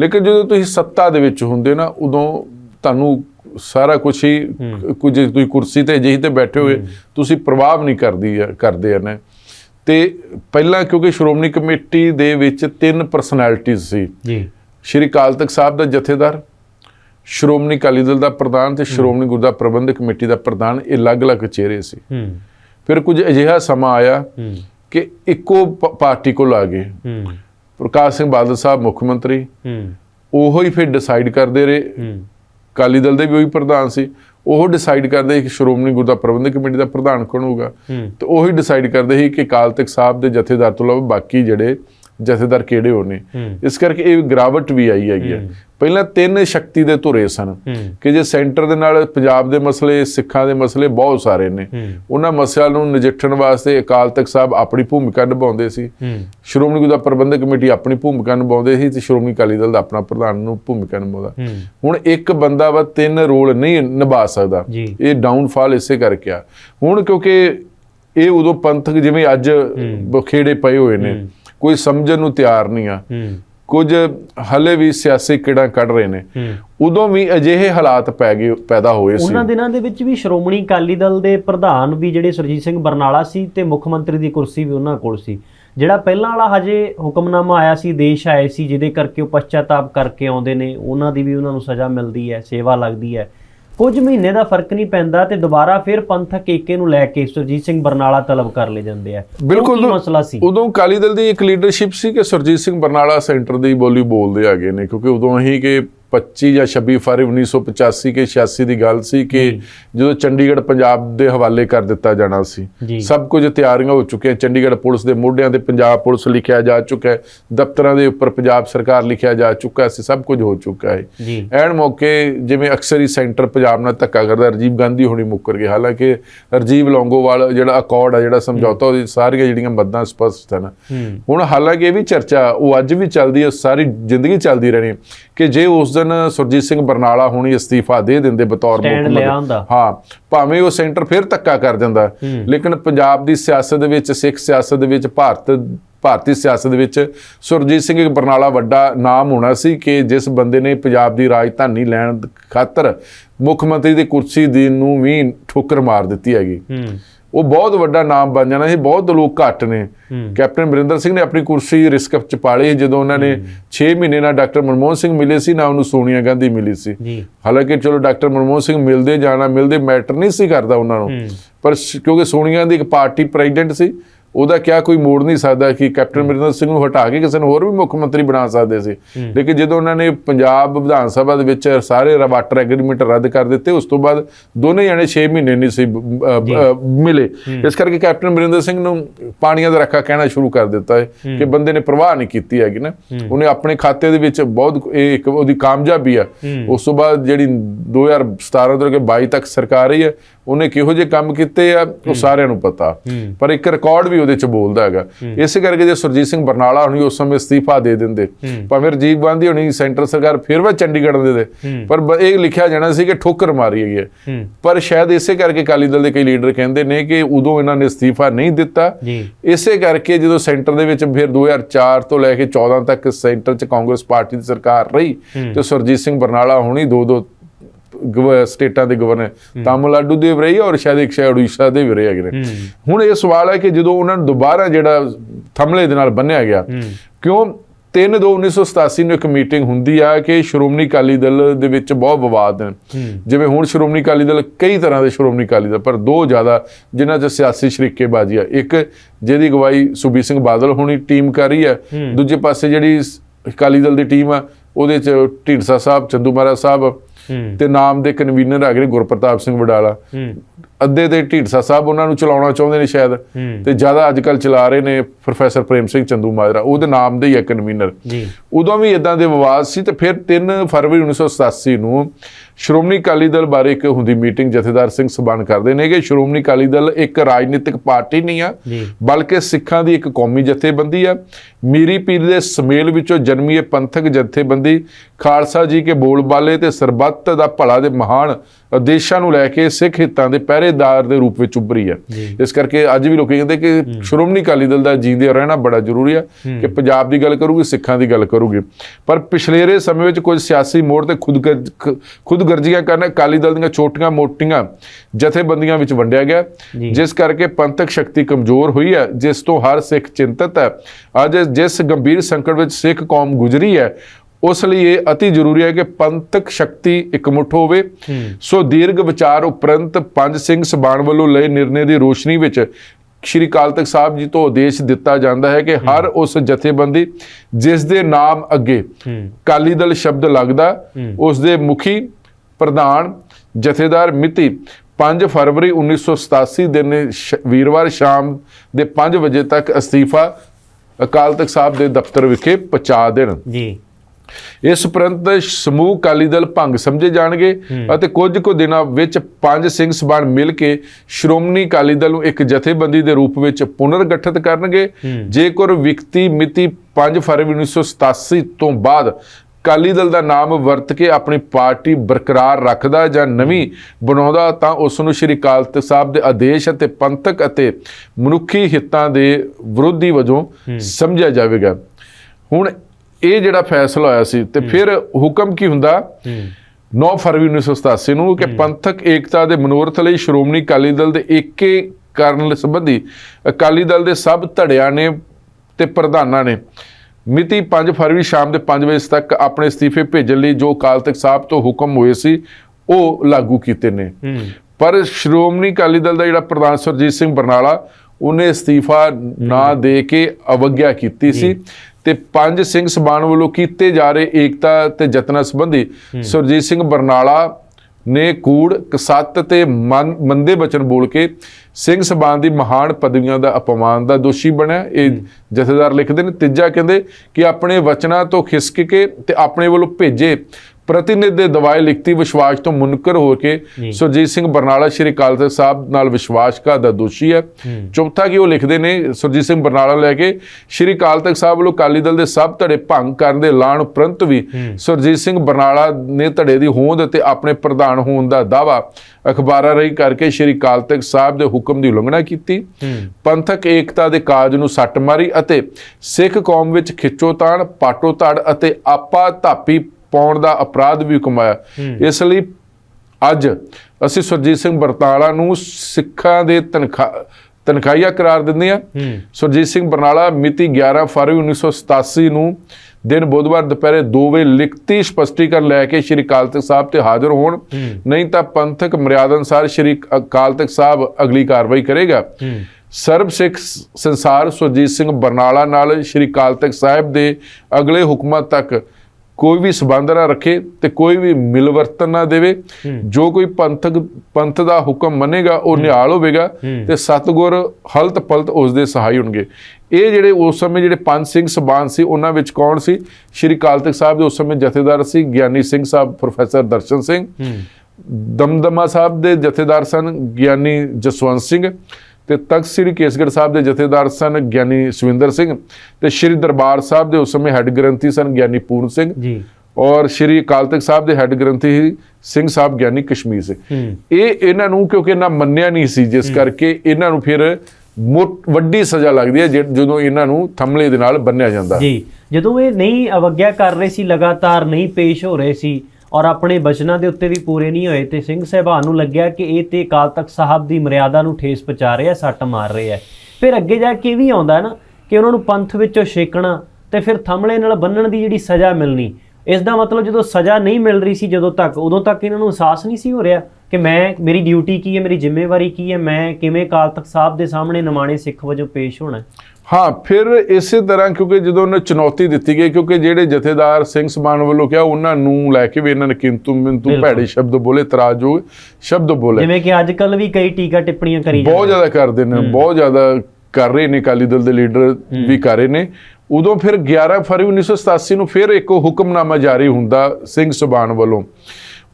ਲੇਕਿਨ ਜਦੋਂ ਤੁਸੀਂ ਸੱਤਾ ਦੇ ਵਿੱਚ ਹੁੰਦੇ ਨਾ ਉਦੋਂ ਤੁਹਾਨੂੰ ਸਾਰਾ ਕੁਝ ਹੀ ਕੁਝ ਤੁਸੀਂ ਕੁਰਸੀ ਤੇ ਜਿਹੀ ਤੇ ਬੈਠੇ ਹੋਏ ਤੁਸੀਂ ਪ੍ਰਭਾਵ ਨਹੀਂ ਕਰਦੀ ਕਰਦੇ ਨੇ। ਤੇ ਪਹਿਲਾਂ ਕਿਉਂਕਿ ਸ਼੍ਰੋਮਣੀ ਕਮੇਟੀ ਦੇ ਵਿੱਚ ਤਿੰਨ ਪਰਸਨੈਲਿਟੀਜ਼ ਸੀ। ਜੀ। ਸ਼੍ਰੀ ਅਕਾਲ ਤਖਤ ਸਾਹਿਬ ਦਾ ਜਥੇਦਾਰ ਸ਼੍ਰੋਮਣੀ ਅਕਾਲੀ ਦਲ ਦਾ ਪ੍ਰਧਾਨ ਤੇ ਸ਼੍ਰੋਮਣੀ ਗੁਰਦਾ ਪ੍ਰਬੰਧਕ ਕਮੇਟੀ ਦਾ ਪ੍ਰਧਾਨ ਇਹ ਅਲੱਗ-ਅਲੱਗ ਚਿਹਰੇ ਸੀ। ਹੂੰ। ਫਿਰ ਕੁਝ ਅਜਿਹਾ ਸਮਾਂ ਆਇਆ ਕਿ ਇੱਕੋ ਪਾਰਟੀ ਕੋਲ ਆ ਗਏ। ਹੂੰ। ਪ੍ਰਕਾਸ਼ ਸਿੰਘ ਬਾਦਲ ਸਾਹਿਬ ਮੁੱਖ ਮੰਤਰੀ ਹੂੰ। ਉਹੋ ਹੀ ਫਿਰ ਡਿਸਾਈਡ ਕਰਦੇ ਰਹੇ। ਹੂੰ। ਅਕਾਲੀ ਦਲ ਦੇ ਵੀ ਉਹੀ ਪ੍ਰਧਾਨ ਸੀ। ਉਹ ਡਿਸਾਈਡ ਕਰਦੇ ਕਿ ਸ਼੍ਰੋਮਣੀ ਗੁਰਦਾ ਪ੍ਰਬੰਧਕ ਕਮੇਟੀ ਦਾ ਪ੍ਰਧਾਨ ਕੌਣ ਹੋਊਗਾ। ਤੇ ਉਹੀ ਡਿਸਾਈਡ ਕਰਦੇ ਸੀ ਕਿ ਅਕਾਲ ਤਖਤ ਸਾਹਿਬ ਦੇ ਜਥੇਦਾਰ ਤੋਂ ਇਲਾਵਾ ਬਾਕੀ ਜਿਹੜੇ ਜਥੇਦਾਰ ਕਿਹੜੇ ਹੋਣੇ ਇਸ ਕਰਕੇ ਇਹ ਗਰਾਵਟ ਵੀ ਆਈ ਹੈਗੀ ਹੈ। ਪਹਿਲਾਂ ਤਿੰਨ ਸ਼ਕਤੀ ਦੇ ਧੁਰੇ ਸਨ ਕਿ ਜੇ ਸੈਂਟਰ ਦੇ ਨਾਲ ਪੰਜਾਬ ਦੇ ਮਸਲੇ ਸਿੱਖਾਂ ਦੇ ਮਸਲੇ ਬਹੁਤ ਸਾਰੇ ਨੇ। ਉਹਨਾਂ ਮਸਲਿਆਂ ਨੂੰ ਨਜਿੱਠਣ ਵਾਸਤੇ ਅਕਾਲ ਤਖਤ ਸਾਹਿਬ ਆਪਣੀ ਭੂਮਿਕਾ ਨਿਭਾਉਂਦੇ ਸੀ। ਸ਼੍ਰੋਮਣੀ ਗੁਰਦਾ ਪ੍ਰਬੰਧਕ ਕਮੇਟੀ ਆਪਣੀ ਭੂਮਿਕਾ ਨਿਭਾਉਂਦੇ ਸੀ ਤੇ ਸ਼੍ਰੋਮਣੀ ਅਕਾਲੀ ਦਲ ਦਾ ਆਪਣਾ ਪ੍ਰਧਾਨ ਨੂੰ ਭੂਮਿਕਾ ਨਿਭਾਉਂਦਾ। ਹੁਣ ਇੱਕ ਬੰਦਾ ਵਾ ਤਿੰਨ ਰੋਲ ਨਹੀਂ ਨਿਭਾ ਸਕਦਾ। ਇਹ ਡਾਊਨਫਾਲ ਇਸੇ ਕਰਕੇ ਆ। ਹੁਣ ਕਿਉਂਕਿ ਇਹ ਉਦੋਂ ਪੰਥਕ ਜਿਵੇਂ ਅੱਜ ਬਖੇੜੇ ਪਏ ਹੋਏ ਨੇ। ਕੋਈ ਸਮਝਣ ਨੂੰ ਤਿਆਰ ਨਹੀਂ ਆ। ਕੁਝ ਹਲੇ ਵੀ ਸਿਆਸੀ ਕਿੜਾ ਕੱਢ ਰਹੇ ਨੇ। ਉਦੋਂ ਵੀ ਅਜਿਹੇ ਹਾਲਾਤ ਪੈ ਗਏ ਪੈਦਾ ਹੋਏ ਸੀ। ਉਹਨਾਂ ਦਿਨਾਂ ਦੇ ਵਿੱਚ ਵੀ ਸ਼੍ਰੋਮਣੀ ਅਕਾਲੀ ਦਲ ਦੇ ਪ੍ਰਧਾਨ ਵੀ ਜਿਹੜੇ ਸੁਰਜੀਤ ਸਿੰਘ ਬਰਨਾਲਾ ਸੀ ਤੇ ਮੁੱਖ ਮੰਤਰੀ ਦੀ ਕੁਰਸੀ ਵੀ ਉਹਨਾਂ ਕੋਲ ਸੀ। ਜਿਹੜਾ ਪਹਿਲਾਂ ਵਾਲਾ ਹਜੇ ਹੁਕਮਨਾਮਾ ਆਇਆ ਸੀ ਦੇਸ਼ ਆਏ ਸੀ ਜਿਹਦੇ ਕਰਕੇ ਉਹ ਪਛਤਾਤਾਪ ਕਰਕੇ ਆਉਂਦੇ ਨੇ ਉਹਨਾਂ ਦੀ ਵੀ ਉਹਨਾਂ ਨੂੰ ਸਜ਼ਾ ਮਿਲਦੀ ਹੈ ਸੇਵਾ ਲੱਗਦੀ ਹੈ। ਕੁਝ ਮਹੀਨੇ ਦਾ ਫ਼ਰਕ ਨਹੀਂ ਪੈਂਦਾ ਤੇ ਦੁਬਾਰਾ ਫਿਰ ਪੰਥਕ ਏਕੇ ਨੂੰ ਲੈ ਕੇ ਸੁਰਜੀਤ ਸਿੰਘ ਬਰਨਾਲਾ ਤਲਬ ਕਰ ਲਏ ਜਾਂਦੇ ਆ। ਬਿਲਕੁਲ ਮਸਲਾ ਸੀ? ਉਦੋਂ ਅਕਾਲੀ ਦਲ ਦੀ ਇੱਕ ਲੀਡਰਸ਼ਿਪ ਸੀ ਕਿ ਸੁਰਜੀਤ ਸਿੰਘ ਬਰਨਾਲਾ ਸੈਂਟਰ ਦੀ ਬੋਲੀ ਬੋਲਦੇ ਆਗੇ ਨੇ ਕਿਉਂਕਿ ਉਦੋਂ ਹੀ ਕਿ 25 ਜਾਂ 26 ਫਰਵਰੀ 1985 ਕੇ 86 ਦੀ ਗੱਲ ਸੀ ਕਿ ਜਦੋਂ ਚੰਡੀਗੜ੍ਹ ਪੰਜਾਬ ਦੇ ਹਵਾਲੇ ਕਰ ਦਿੱਤਾ ਜਾਣਾ ਸੀ। ਸਭ ਕੁਝ ਤਿਆਰੀਆਂ ਹੋ ਚੁੱਕੀਆਂ। ਚੰਡੀਗੜ੍ਹ ਪੁਲਿਸ ਦੇ ਮੋਢਿਆਂ ਤੇ ਪੰਜਾਬ ਪੁਲਿਸ ਲਿਖਿਆ ਜਾ ਚੁੱਕਾ ਹੈ। ਦਫ਼ਤਰਾਂ ਦੇ ਉੱਪਰ ਪੰਜਾਬ ਸਰਕਾਰ ਲਿਖਿਆ ਜਾ ਚੁੱਕਾ ਸੀ। ਸਭ ਕੁਝ ਹੋ ਚੁੱਕਾ ਹੈ। ਐਨ ਮੌਕੇ ਜਿਵੇਂ ਅਕਸਰ ਹੀ ਸੈਂਟਰ ਪੰਜਾਬ ਨਾਲ ਧੱਕਾ ਕਰਦਾ ਰਾਜੀਵ ਗਾਂਧੀ ਹੋਣੀ ਮੁੱਕਰ ਗਏ। ਹਾਲਾਂਕਿ ਰਾਜੀਵ ਲੌਂਗੋਵਾਲ ਜਿਹੜਾ ਅਕੋਰਡ ਆ ਜਿਹੜਾ ਸਮਝੌਤਾ ਉਹਦੀ ਸਾਰੀਆਂ ਜਿਹੜੀਆਂ ਮੱਦਾਂ ਸਪਸ਼ਟ ਹਨ। ਹੁਣ ਹਾਲਾਂਕਿ ਇਹ ਵੀ ਚਰਚਾ ਉਹ ਅੱਜ ਵੀ ਚੱਲਦੀ ਹੈ ਸਾਰੀ ਜ਼ਿੰਦਗੀ ਚੱਲਦੀ ਰਹਿਣੀ ਕਿ ਜੇ ਉਸ ਦਿਨ ਸੁਰਜੀਤ ਸਿੰਘ ਬਰਨਾਲਾ ਹੁਣੀ ਅਸਤੀਫਾ ਦੇ ਦਿੰਦੇ ਬਤੌਰ ਮੁੱਖ ਮੰਤਰੀ। ਹਾਂ ਭਾਵੇਂ ਉਹ ਸੈਂਟਰ ਫਿਰ ਧੱਕਾ ਕਰ ਦਿੰਦਾ। ਲੇਕਿਨ ਪੰਜਾਬ ਦੀ ਸਿਆਸਤ ਦੇ ਵਿੱਚ ਸਿੱਖ ਸਿਆਸਤ ਦੇ ਵਿੱਚ ਭਾਰਤ ਭਾਰਤੀ ਸਿਆਸਤ ਦੇ ਵਿੱਚ ਸੁਰਜੀਤ ਸਿੰਘ ਬਰਨਾਲਾ ਵੱਡਾ ਨਾਮ ਹੋਣਾ ਸੀ ਕਿ ਜਿਸ ਬੰਦੇ ਨੇ ਪੰਜਾਬ ਦੀ ਰਾਜਧਾਨੀ ਲੈਣ ਖਾਤਰ ਮੁੱਖ ਮੰਤਰੀ ਦੀ ਕੁਰਸੀ ਦੀ ਨੂੰ ਵੀ ਠੋਕਰ ਮਾਰ ਦਿੱਤੀ ਹੈਗੀ। ਉਹ ਬਹੁਤ ਵੱਡਾ ਨਾਮ ਬਣ ਜਾਣਾ ਸੀ ਬਹੁਤ ਲੋਕ ਘੱਟ ਨੇ। ਕੈਪਟਨ ਅਮਰਿੰਦਰ ਸਿੰਘ ਨੇ ਆਪਣੀ ਕੁਰਸੀ ਰਿਸਕ ਚ ਪਾ ਲਈ ਜਦੋਂ ਉਹਨਾਂ ਨੇ 6 ਮਹੀਨੇ ਨਾਲ ਡਾਕਟਰ ਮਨਮੋਹਨ ਸਿੰਘ ਮਿਲੇ ਸੀ ਨਾ ਉਹਨੂੰ ਸੋਨੀਆ ਗਾਂਧੀ ਮਿਲੀ ਸੀ। ਹਾਲਾਂਕਿ ਚਲੋ ਡਾਕਟਰ ਮਨਮੋਹਨ ਸਿੰਘ ਮਿਲਦੇ ਜਾਣਾ ਮਿਲਦੇ ਮੈਟਰ ਨਹੀਂ ਸੀ ਕਰਦਾ ਉਹਨਾਂ ਨੂੰ। ਪਰ ਕਿਉਂਕਿ ਸੋਨੀਆ ਗਾਂਧੀ ਇੱਕ ਪਾਰਟੀ ਪ੍ਰੈਜ਼ੀਡੈਂਟ ਸੀ ਉਹਦਾ ਕਿਆ ਕੋਈ ਮੋੜ ਨਹੀਂ ਸਕਦਾ ਕਿ ਕੈਪਟਨ ਅਮਰਿੰਦਰ ਸਿੰਘ ਨੂੰ ਹਟਾ ਕੇ ਕਿਸੇ ਨੂੰ ਹੋਰ ਵੀ ਮੁੱਖ ਮੰਤਰੀ ਬਣਾ ਸਕਦੇ ਸੀ। ਲੇਕਿਨ ਜਦੋਂ ਉਹਨਾਂ ਨੇ ਪੰਜਾਬ ਵਿਧਾਨ ਸਭਾ ਦੇ ਵਿੱਚ ਸਾਰੇ ਵਾਟਰ ਐਗਰੀਮੈਂਟ ਰੱਦ ਕਰ ਦਿੱਤੇ ਉਸ ਤੋਂ ਬਾਅਦ ਦੋਨੇ ਜਣੇ 6 ਮਹੀਨੇ ਨਹੀਂ ਸੀ ਮਿਲੇ। ਇਸ ਕਰਕੇ ਕੈਪਟਨ ਅਮਰਿੰਦਰ ਸਿੰਘ ਨੂੰ ਪਾਣੀਆਂ ਦਾ ਰੱਖਾ ਕਹਿਣਾ ਸ਼ੁਰੂ ਕਰ ਦਿੱਤਾ ਹੈ ਕਿ ਬੰਦੇ ਨੇ ਪ੍ਰਵਾਹ ਨਹੀਂ ਕੀਤੀ ਹੈਗੀ ਨਾ। ਉਹਨੇ ਆਪਣੇ ਖਾਤੇ ਦੇ ਵਿੱਚ ਬਹੁਤ ਇਹ ਇੱਕ ਉਹਦੀ ਕਾਮਯਾਬੀ ਆ। ਉਸ ਤੋਂ ਬਾਅਦ ਜਿਹੜੀ 2017 ਤੋਂ ਲੈ ਕੇ 22 ਤੱਕ ਸਰਕਾਰ ਰਹੀ ਹੈ ਉਹਨੇ ਕਿਹੋ ਜਿਹੇ ਕੰਮ ਕੀਤੇ ਆ ਉਹ ਸਾਰਿਆਂ ਨੂੰ ਪਤਾ। ਪਰ ਇੱਕ ਰਿਕਾਰਡ ਵੀ ਉਹਦੇ ਚ ਬੋਲਦਾ ਹੈਗਾ। ਇਸੇ ਕਰਕੇ ਜੇ ਸੁਰਜੀਤ ਸਿੰਘ ਬਰਨਾਲਾ ਹੁਣੀ ਉਸ ਸਮੇਂ ਅਸਤੀਫਾ ਦੇ ਦਿੰਦੇ। ਭਾਵੇਂ ਰਜੀਵ ਗਾਂਧੀ ਹੁਣੀ ਸੈਂਟਰ ਸਰਕਾਰ ਫਿਰ ਵੀ ਚੰਡੀਗੜ੍ਹ ਦੇ ਦੇ। ਪਰ ਇਹ ਲਿਖਿਆ ਜਾਣਾ ਸੀ ਕਿ ਠੋਕਰ ਮਾਰੀ ਗਈ ਹੈ। ਪਰ ਸ਼ਾਇਦ ਇਸੇ ਕਰਕੇ ਅਕਾਲੀ ਦਲ ਦੇ ਕਈ ਲੀਡਰ ਕਹਿੰਦੇ ਨੇ ਕਿ ਉਦੋਂ ਇਹਨਾਂ ਨੇ ਅਸਤੀਫਾ ਨਹੀਂ ਦਿੱਤਾ। ਇਸੇ ਕਰਕੇ ਜਦੋਂ ਸੈਂਟਰ ਦੇ ਵਿੱਚ ਫਿਰ 2004 ਤੋਂ ਲੈ ਕੇ 14 ਤੱਕ ਸੈਂਟਰ 'ਚ ਕਾਂਗਰਸ ਪਾਰਟੀ ਦੀ ਸਰਕਾਰ ਰਹੀ ਤੇ ਸੁਰਜੀਤ ਸਿੰਘ ਬਰਨਾਲਾ ਹੁਣੀ ਦੋ ਦੋ ਸਟੇਟਾਂ ਦੇ ਗਵਰਨਰ ਤਾਮਿਲਨਾਡੂ ਦੇ ਵੀ ਰਹੇ ਔਰ ਸ਼ਾਇਦ ਇੱਕ ਸ਼ਾਇਦ ਉੜੀਸਾ ਦੇ ਵੀ ਰਹੇ ਹੈਗੇ ਨੇ। ਹੁਣ ਇਹ ਸਵਾਲ ਹੈ ਕਿ ਜਦੋਂ ਉਹਨਾਂ ਨੂੰ ਦੁਬਾਰਾ ਜਿਹੜਾ ਥੰਮਲੇ ਦੇ ਨਾਲ ਬੰਨਿਆ ਗਿਆ ਕਿਉਂ 3 2 1987 ਨੂੰ ਇੱਕ ਮੀਟਿੰਗ ਹੁੰਦੀ ਆ ਕਿ ਸ਼੍ਰੋਮਣੀ ਅਕਾਲੀ ਦਲ ਦੇ ਵਿੱਚ ਬਹੁਤ ਵਿਵਾਦ ਹਨ ਜਿਵੇਂ ਹੁਣ ਸ਼੍ਰੋਮਣੀ ਅਕਾਲੀ ਦਲ ਕਈ ਤਰ੍ਹਾਂ ਦੇ ਸ਼੍ਰੋਮਣੀ ਅਕਾਲੀ ਦਲ ਪਰ ਦੋ ਜ਼ਿਆਦਾ ਜਿਨ੍ਹਾਂ 'ਚ ਸਿਆਸੀ ਸ਼ਰੀਕੇਬਾਜ਼ੀ ਆ। ਇੱਕ ਜਿਹਦੀ ਅਗਵਾਈ ਸੁਬੀ ਸਿੰਘ ਬਾਦਲ ਹੋਣੀ ਟੀਮ ਕਰ ਰਹੀ ਹੈ। ਦੂਜੇ ਪਾਸੇ ਜਿਹੜੀ ਅਕਾਲੀ ਦਲ ਦੀ ਟੀਮ ਆ ਉਹਦੇ 'ਚ ਢੀਂਡਸਾ ਸਾਹਿਬ ਚੰਦੂ ਮਹਾਰਾਜ ਸਾਹਿਬ ਤੇ ਨਾਮ ਦੇ ਕਨਵੀਨਰ ਹੈਗੇ ਗੁਰਪ੍ਰਤਾਪ ਸਿੰਘ ਵਡਾਲਾ। ਅੱਧੇ ਤੇ ਢੀਂਡਸਾ ਸਾਹਿਬ ਉਹਨਾਂ ਨੂੰ ਚਲਾਉਣਾ ਚਾਹੁੰਦੇ ਨੇ ਸ਼ਾਇਦ। ਤੇ ਜ਼ਿਆਦਾ ਅੱਜ ਕੱਲ ਚਲਾ ਰਹੇ ਨੇ ਪ੍ਰੋਫੈਸਰ ਪ੍ਰੇਮ ਸਿੰਘ ਚੰਦੂ ਮਾਜਰਾ। ਉਹਦੇ ਨਾਮ ਦੇ ਹੀ ਹੈ ਕਨਵੀਨਰ ਜੀ। ਉਦੋਂ ਵੀ ਇਦਾਂ ਦੇ ਵਿਵਾਦ ਸੀ ਤੇ ਫਿਰ 3 ਫਰਵਰੀ 1987 ਨੂੰ ਸ਼੍ਰੋਮਣੀ ਅਕਾਲੀ ਦਲ ਬਾਰੇ ਇੱਕ ਹੁੰਦੀ ਮੀਟਿੰਗ ਜਥੇਦਾਰ ਸਿੰਘ ਸਬਾਨ ਕਰਦੇ ਨੇ ਕਿ ਸ਼੍ਰੋਮਣੀ ਅਕਾਲੀ ਦਲ ਇੱਕ ਰਾਜਨੀਤਿਕ ਪਾਰਟੀ ਨਹੀਂ ਆ ਬਲਕਿ ਸਿੱਖਾਂ ਦੀ ਇੱਕ ਕੌਮੀ ਜਥੇਬੰਦੀ ਆ। ਮੀਰੀ ਪੀਰ ਦੇ ਸਮੇਲ ਵਿੱਚੋਂ ਜਨਮੀ ਇਹ ਪੰਥਕ ਜਥੇਬੰਦੀ। ਖਾਲਸਾ ਜੀ ਕੇ ਬੋਲ ਬਾਲੇ ਤੇ ਸਰਬੱਤ ਦਾ ਭਲਾ ਦੇ ਮਹਾਨ ਉਦੇਸ਼ਾਂ ਨੂੰ ਲੈ ਕੇ ਸਿੱਖ ਹਿੱਤਾਂ ਦੇ ਪਹਿਰੇਦਾਰ ਦੇ ਰੂਪ ਵਿੱਚ ਉੱਭਰੀ ਆ। ਇਸ ਕਰਕੇ ਅੱਜ ਵੀ ਲੋਕੀ ਕਹਿੰਦੇ ਕਿ ਸ਼੍ਰੋਮਣੀ ਅਕਾਲੀ ਦਲ ਦਾ ਜੀਂਦੇ ਰਹਿਣਾ ਬੜਾ ਜ਼ਰੂਰੀ ਆ ਕਿ ਪੰਜਾਬ ਦੀ ਗੱਲ ਕਰੂਗੀ ਸਿੱਖਾਂ ਦੀ ਗੱਲ ਕਰੂਗੀ। ਪਰ ਪਿਛਲੇਰੇ ਸਮੇਂ ਵਿੱਚ ਕੁਝ ਸਿਆਸੀ ਮੋੜ ਤੇ ਖੁਦ ਖੁਦਗਰਜ਼ੀਆਂ ਕਰਨ ਅਕਾਲੀ ਦਲ ਦੀਆਂ ਛੋਟੀਆਂ ਮੋਟੀਆਂ ਜਥੇਬੰਦੀਆਂ ਵਿੱਚ ਵੰਡਿਆ ਗਿਆ। ਜਿਸ ਕਰਕੇ ਪੰਥਕ ਸ਼ਕਤੀ ਕਮਜ਼ੋਰ ਹੋਈ ਹੈ ਜਿਸ ਤੋਂ ਹਰ ਸਿੱਖ ਚਿੰਤਤ ਹੈ। ਅੱਜ ਜਿਸ ਗੰਭੀਰ ਸੰਕਟ ਵਿੱਚ ਸਿੱਖ ਕੌਮ ਗੁਜ਼ਰੀ ਹੈ ਉਸ ਲਈ ਇਹ ਅਤੀ ਜ਼ਰੂਰੀ ਹੈ ਕਿ ਪੰਥਕ ਸ਼ਕਤੀ ਇਕਮੁੱਠ ਹੋਵੇ। ਸੋ ਦੀਰਘ ਵਿਚਾਰ ਉਪਰੰਤ ਪੰਜ ਸਿੰਘ ਸਬਾਨ ਵੱਲੋਂ ਲਏ ਨਿਰਣੇ ਦੀ ਰੋਸ਼ਨੀ ਵਿੱਚ ਸ਼੍ਰੀ ਅਕਾਲ ਤਖਤ ਸਾਹਿਬ ਜੀ ਤੋਂ ਆਦੇਸ਼ ਦਿੱਤਾ ਜਾਂਦਾ ਹੈ ਕਿ ਹਰ ਉਸ ਜਥੇਬੰਦੀ ਜਿਸ ਦੇ ਨਾਮ ਅੱਗੇ ਹੂੰ। ਅਕਾਲੀ ਦਲ ਸ਼ਬਦ ਲੱਗਦਾ ਉਸ ਦੇ ਮੁਖੀ ਪ੍ਰਧਾਨ ਜਥੇਦਾਰ ਮਿਤੀ 5 ਫਰਵਰੀ 1987 ਦਿਨ ਵੀਰਵਾਰ ਸ਼ਾਮ ਦੇ 5 ਵਜੇ ਤੱਕ ਅਸਤੀਫਾ ਅਕਾਲ ਤਖਤ ਸਾਹਿਬ ਦੇ ਦਫ਼ਤਰ ਵਿਖੇ ਪਹੁੰਚਾ ਦੇਣ। ਜੀ। ਇਸ ਉਪਰੰਤ ਸਮੂਹ ਅਕਾਲੀ ਦਲ ਭੰਗ ਸਮਝੇ ਜਾਣਗੇ ਅਤੇ ਕੁਝ ਕੁ ਦਿਨਾਂ ਵਿੱਚ ਪੰਜ ਸਿੰਘ ਸਭਾਨ ਮਿਲ ਕੇ ਸ਼੍ਰੋਮਣੀ ਅਕਾਲੀ ਦਲ ਨੂੰ ਇੱਕ ਜਥੇਬੰਦੀ ਦੇ ਰੂਪ ਵਿੱਚ ਪੁਨਰਗਠਿਤ ਕਰਨਗੇ। ਜੇਕਰ ਵਿਅਕਤੀ ਮਿਤੀ 5 ਫਰਵਰੀ 1987 ਤੋਂ ਬਾਅਦ ਅਕਾਲੀ ਦਲ ਦਾ ਨਾਮ ਵਰਤ ਕੇ ਆਪਣੀ ਪਾਰਟੀ ਬਰਕਰਾਰ ਰੱਖਦਾ ਜਾਂ ਨਵੀਂ ਬਣਾਉਂਦਾ ਤਾਂ ਉਸ ਨੂੰ ਸ਼੍ਰੀ ਅਕਾਲ ਤਖਤ ਸਾਹਿਬ ਦੇ ਆਦੇਸ਼ ਅਤੇ ਪੰਥਕ ਅਤੇ ਮਨੁੱਖੀ ਹਿੱਤਾਂ ਦੇ ਵਿਰੋਧੀ ਵਜੋਂ ਸਮਝਿਆ ਜਾਵੇਗਾ। ਹੁਣ ਇਹ ਜਿਹੜਾ ਫੈਸਲਾ ਹੋਇਆ ਸੀ ਤੇ ਫਿਰ ਹੁਕਮ ਕੀ ਹੁੰਦਾ? ਹੂੰ। 9 ਫਰਵਰੀ 1987 ਨੂੰ ਕਿ ਪੰਥਕ ਏਕਤਾ ਦੇ ਮਨੋਰਥ ਲਈ ਸ਼੍ਰੋਮਣੀ ਅਕਾਲੀ ਦਲ ਦੇ ਏਕੇ ਕਰਨ ਸੰਬੰਧੀ ਅਕਾਲੀ ਦਲ ਦੇ ਸਭ ਧੜਿਆਂ ਨੇ ਤੇ ਪ੍ਰਧਾਨਾਂ ਨੇ ਮਿਤੀ 5 ਫਰਵਰੀ ਸ਼ਾਮ ਦੇ 5 ਵਜੇ ਤੱਕ ਆਪਣੇ ਅਸਤੀਫੇ ਭੇਜਣ ਲਈ ਜੋ ਅਕਾਲ ਤਖਤ ਸਾਹਿਬ ਤੋਂ ਹੁਕਮ ਹੋਏ ਸੀ ਉਹ ਲਾਗੂ ਕੀਤੇ ਨੇ। ਪਰ ਸ਼੍ਰੋਮਣੀ ਅਕਾਲੀ ਦਲ ਦਾ ਜਿਹੜਾ ਪ੍ਰਧਾਨ ਸੁਰਜੀਤ ਸਿੰਘ ਬਰਨਾਲਾ ਉਹਨੇ ਅਸਤੀਫਾ ਨਾ ਦੇ ਕੇ ਅਵਗਿਆ ਕੀਤੀ ਸੀ ਤੇ ਪੰਜ ਸਿੰਘ ਸਬਾਨ ਵੱਲੋਂ ਕੀਤੇ ਜਾ ਰਹੇ ਏਕਤਾ ਤੇ ਯਤਨਾਂ ਸੰਬੰਧੀ ਸੁਰਜੀਤ ਸਿੰਘ ਬਰਨਾਲਾ ਨੇ ਕੂੜ ਕਸੱਤ ਤੇ ਮੰਦੇ ਬਚਨ ਬੋਲ ਕੇ ਸਿੰਘ ਸਬਾਨ ਦੀ ਮਹਾਨ ਪਦਵੀਆਂ ਦਾ ਅਪਮਾਨ ਦਾ ਦੋਸ਼ੀ ਬਣਿਆ। ਇਹ ਜਥੇਦਾਰ ਲਿਖਦੇ ਨੇ ਤੀਜਾ ਕਹਿੰਦੇ ਕਿ ਆਪਣੇ ਵਚਨਾਂ ਤੋਂ ਖਿਸਕ ਕੇ ਤੇ ਆਪਣੇ ਵੱਲੋਂ ਭੇਜੇ ਪ੍ਰਤੀਨਿਧ ਦੇ ਦਵਾਏ ਲਿਖਤੀ ਵਿਸ਼ਵਾਸ ਤੋਂ ਮੁਨਕਰ ਹੋ ਕੇ ਸੁਰਜੀਤ ਸਿੰਘ ਬਰਨਾਲਾ ਸ਼੍ਰੀ ਅਕਾਲ ਤਖਤ ਸਾਹਿਬ ਨਾਲ ਵਿਸ਼ਵਾਸਘਾਤ ਦਾ ਦੋਸ਼ੀ ਹੈ। ਚੌਥਾ ਕਿ ਉਹ ਲਿਖਦੇ ਨੇ ਸੁਰਜੀਤ ਸਿੰਘ ਬਰਨਾਲਾ ਲੈ ਕੇ ਸ਼੍ਰੀ ਅਕਾਲ ਤਖਤ ਸਾਹਿਬ ਵੱਲੋਂ ਅਕਾਲੀ ਦਲ ਦੇ ਸਭ ਧੜੇ ਭੰਗ ਕਰਨ ਦੇ ਐਲਾਨ ਉਪਰੰਤ ਵੀ ਸੁਰਜੀਤ ਸਿੰਘ ਬਰਨਾਲਾ ਨੇ ਧੜੇ ਦੀ ਹੋਂਦ ਅਤੇ ਆਪਣੇ ਪ੍ਰਧਾਨ ਹੋਣ ਦਾ ਦਾਵਾ ਅਖਬਾਰਾਂ ਰਾਹੀਂ ਕਰਕੇ ਸ਼੍ਰੀ ਅਕਾਲ ਤਖਤ ਸਾਹਿਬ ਦੇ ਹੁਕਮ ਦੀ ਉਲੰਘਣਾ ਕੀਤੀ। ਪੰਥਕ ਏਕਤਾ ਦੇ ਕਾਜ ਨੂੰ ਸੱਟ ਮਾਰੀ ਅਤੇ ਸਿੱਖ ਕੌਮ ਵਿੱਚ ਖਿੱਚੋਤਾਣ ਪਾਟੋ ਧੜ ਅਤੇ ਆਪਾ ਧਾਪੀ ਪਾਉਣ ਦਾ ਅਪਰਾਧ ਵੀ ਕਮਾਇਆ। ਇਸ ਲਈ ਅੱਜ ਅਸੀਂ ਸੁਰਜੀਤ ਸਿੰਘ ਬਰਤਾਲਾ ਨੂੰ ਸਿੱਖਾਂ ਦੇ ਤਨਖਾਹ ਤਨਖਾਹੀਆ ਕਰਾਰ ਦਿੰਦੇ ਆ ਸੁਰਜੀਤ ਸਿੰਘ ਬਰਨਾਲਾ ਮਿਤੀ 11 ਫਰਵਰੀ 1987 ਨੂੰ ਦਿਨ ਬੁੱਧਵਾਰ ਦੁਪਹਿਰੇ 2 ਵਜੇ ਲਿਖਤੀ ਸਪਸ਼ਟੀਕਰਨ ਲੈ ਕੇ ਸ਼੍ਰੀ ਅਕਾਲ ਤਖਤ ਸਾਹਿਬ ਤੇ ਹਾਜ਼ਰ ਹੋਣ। ਨਹੀਂ ਤਾਂ ਪੰਥਕ ਮਰਿਆਦਾ ਅਨੁਸਾਰ ਸ਼੍ਰੀ ਅਕਾਲ ਤਖਤ ਸਾਹਿਬ ਅਗਲੀ ਕਾਰਵਾਈ ਕਰੇਗਾ। ਸਰਬ ਸਿੱਖ ਸੰਸਾਰ ਸੁਰਜੀਤ ਸਿੰਘ ਬਰਨਾਲਾ ਨਾਲ ਸ਼੍ਰੀ ਅਕਾਲ ਤਖਤ ਸਾਹਿਬ ਦੇ ਅਗਲੇ ਹੁਕਮਾਂ ਤੱਕ ਕੋਈ ਵੀ ਸਬੰਧ ਨਾ ਰੱਖੇ ਤੇ ਕੋਈ ਵੀ ਮਿਲਵਰਤਨ ਨਾ ਦੇਵੇ। ਜੋ ਕੋਈ ਪੰਥਕ ਪੰਥ ਦਾ ਹੁਕਮ ਮੰਨੇਗਾ ਉਹ ਨਿਹਾਲ ਹੋਵੇਗਾ ਤੇ ਸਤਗੁਰ ਹਲਤ ਪਲਤ ਉਸ ਦੇ ਸਹਾਈ ਹੋਣਗੇ। ਇਹ ਜਿਹੜੇ ਉਸ ਸਮੇਂ ਜਿਹੜੇ ਪੰਜ ਸਿੰਘ ਸਬਾਨ ਸੀ ਉਹਨਾਂ ਵਿੱਚ ਕੌਣ ਸੀ? ਸ਼੍ਰੀ ਅਕਾਲ ਤਖਤ ਸਾਹਿਬ ਦੇ ਉਸ ਸਮੇਂ ਜਥੇਦਾਰ ਸੀ ਗਿਆਨੀ ਸਿੰਘ ਸਾਹਿਬ ਪ੍ਰੋਫੈਸਰ ਦਰਸ਼ਨ ਸਿੰਘ। ਦਮਦਮਾ ਸਾਹਿਬ ਦੇ ਜਥੇਦਾਰ ਸਨ ਗਿਆਨੀ ਜਸਵੰਤ ਸਿੰਘ। ਤੇ ਤਖਤ ਸ੍ਰੀ ਕੇਸਗੜ੍ਹ ਸਾਹਿਬ ਦੇ ਜਥੇਦਾਰ ਸਨ ਗਿਆਨੀ ਸਵਿੰਦਰ ਸਿੰਘ ਤੇ ਸ੍ਰੀ ਦਰਬਾਰ ਸਾਹਿਬ ਦੇ ਉਸ ਸਮੇਂ ਹੈੱਡ ਗ੍ਰੰਥੀ ਸਨ ਗਿਆਨੀ ਪੂਰਨ ਸਿੰਘ ਜੀ। ਔਰ ਸ੍ਰੀ ਅਕਾਲ ਤਖਤ ਸਾਹਿਬ ਦੇ ਹੈੱਡ ਗ੍ਰੰਥੀ ਸਿੰਘ ਸਾਹਿਬ ਗਿਆਨੀ ਕਸ਼ਮੀਰ ਸਿੰਘ। ਇਹ ਇਹਨਾਂ ਨੂੰ ਕਿਉਂਕਿ ਇਹਨਾਂ ਮੰਨਿਆ ਨਹੀਂ ਸੀ ਜਿਸ ਕਰਕੇ ਇਹਨਾਂ ਨੂੰ ਫਿਰ ਵੱਡੀ ਸਜ਼ਾ ਲੱਗਦੀ ਹੈ ਜਦੋਂ ਇਹਨਾਂ ਨੂੰ ਥੰਮਲੇ ਦੇ ਨਾਲ ਬੰਨਿਆ ਜਾਂਦਾ ਜੀ। ਜਦੋਂ ਇਹ ਨਹੀਂ ਅਵਗਿਆ ਕਰ ਰਹੇ ਸੀ ਲਗਾਤਾਰ ਨਹੀਂ ਪੇਸ਼ ਹੋ ਰਹੇ ਸੀ ਔਰ ਆਪਣੇ ਬਚਨਾਂ ਦੇ ਉੱਤੇ ਵੀ ਪੂਰੇ ਨਹੀਂ ਹੋਏ ਤੇ ਸਿੰਘ ਸਾਹਿਬਾਨ ਨੂੰ ਲੱਗਿਆ ਕਿ ਇਹ ਤੇ ਅਕਾਲ ਤਖਤ ਸਾਹਿਬ ਦੀ ਮਰਿਆਦਾ ਨੂੰ ਠੇਸ ਪਹੁੰਚਾ ਰਹੇ ਆ, ਸੱਟ ਮਾਰ ਰਹੇ ਆ। ਫਿਰ ਅੱਗੇ ਜਾ ਕੇ ਇਹ ਵੀ ਆਉਂਦਾ ਨਾ ਕਿ ਉਹਨਾਂ ਨੂੰ ਪੰਥ ਵਿੱਚੋਂ ਛੇਕਣਾ ਤੇ ਫਿਰ ਥੰਮਲੇ ਨਾਲ ਬੰਨਣ ਦੀ ਜਿਹੜੀ ਸਜ਼ਾ ਮਿਲਣੀ। ਇਸ ਦਾ ਮਤਲਬ ਜਦੋਂ ਸਜ਼ਾ ਨਹੀਂ ਮਿਲ ਰਹੀ ਸੀ ਜਦੋਂ ਤੱਕ, ਉਦੋਂ ਤੱਕ ਇਹਨਾਂ ਨੂੰ ਅਹਿਸਾਸ ਨਹੀਂ ਸੀ ਹੋ ਰਿਹਾ ਕਿ ਮੈਂ, ਮੇਰੀ ਡਿਊਟੀ ਕੀ ਹੈ, ਮੇਰੀ ਜ਼ਿੰਮੇਵਾਰੀ ਕੀ ਹੈ, ਮੈਂ ਕਿਵੇਂ ਅਕਾਲ ਤਖਤ ਸਾਹਿਬ ਦੇ ਸਾਹਮਣੇ ਨਮਾਣੇ ਸਿੱਖ ਵਜੋਂ ਪੇਸ਼ ਹੋਣਾ। ਹੈ। ਫਿਰ ਇਸੇ ਤਰ੍ਹਾਂ ਕਿਉਂਕਿ ਜਦੋਂ ਉਹਨੇ ਚੁਣੌਤੀ ਦਿੱਤੀ ਗਈ ਕਿਉਂਕਿ ਜਿਹੜੇ ਜਥੇਦਾਰ ਸਿੰਘ ਸਮਾਨ ਵੱਲੋਂ ਕਿਹਾ ਉਹਨਾਂ ਨੂੰ ਲੈ ਕੇ ਵੀ ਇਹਨਾਂ ਨੇ ਕਿੰਤੂ ਮਿੰਤੂ। ਭੈੜੇ ਸ਼ਬਦ ਬੋਲੇ ਤਰਾਜੋਗ ਸ਼ਬਦ ਬੋਲੇ। ਜਿਵੇਂ ਕਿ ਅੱਜ ਕੱਲ ਵੀ ਕਈ ਟੀਕਾ ਟਿੱਪਣੀਆਂ ਕਰੀ ਬਹੁਤ ਜਾਂਦੇ ਜ਼ਿਆਦਾ ਕਰਦੇ ਨੇ ਬਹੁਤ ਜ਼ਿਆਦਾ ਕਰ ਰਹੇ ਨੇ ਅਕਾਲੀ ਦਲ ਦੇ ਲੀਡਰ ਵੀ ਕਰ ਰਹੇ ਨੇ। ਉਦੋਂ ਫਿਰ 11 ਫਰਵਰੀ 1987 ਨੂੰ ਫਿਰ ਇੱਕ ਹੁਕਮਨਾਮਾ ਜਾਰੀ ਹੁੰਦਾ ਸਿੰਘ ਸੁਬਾਨ ਵੱਲੋਂ।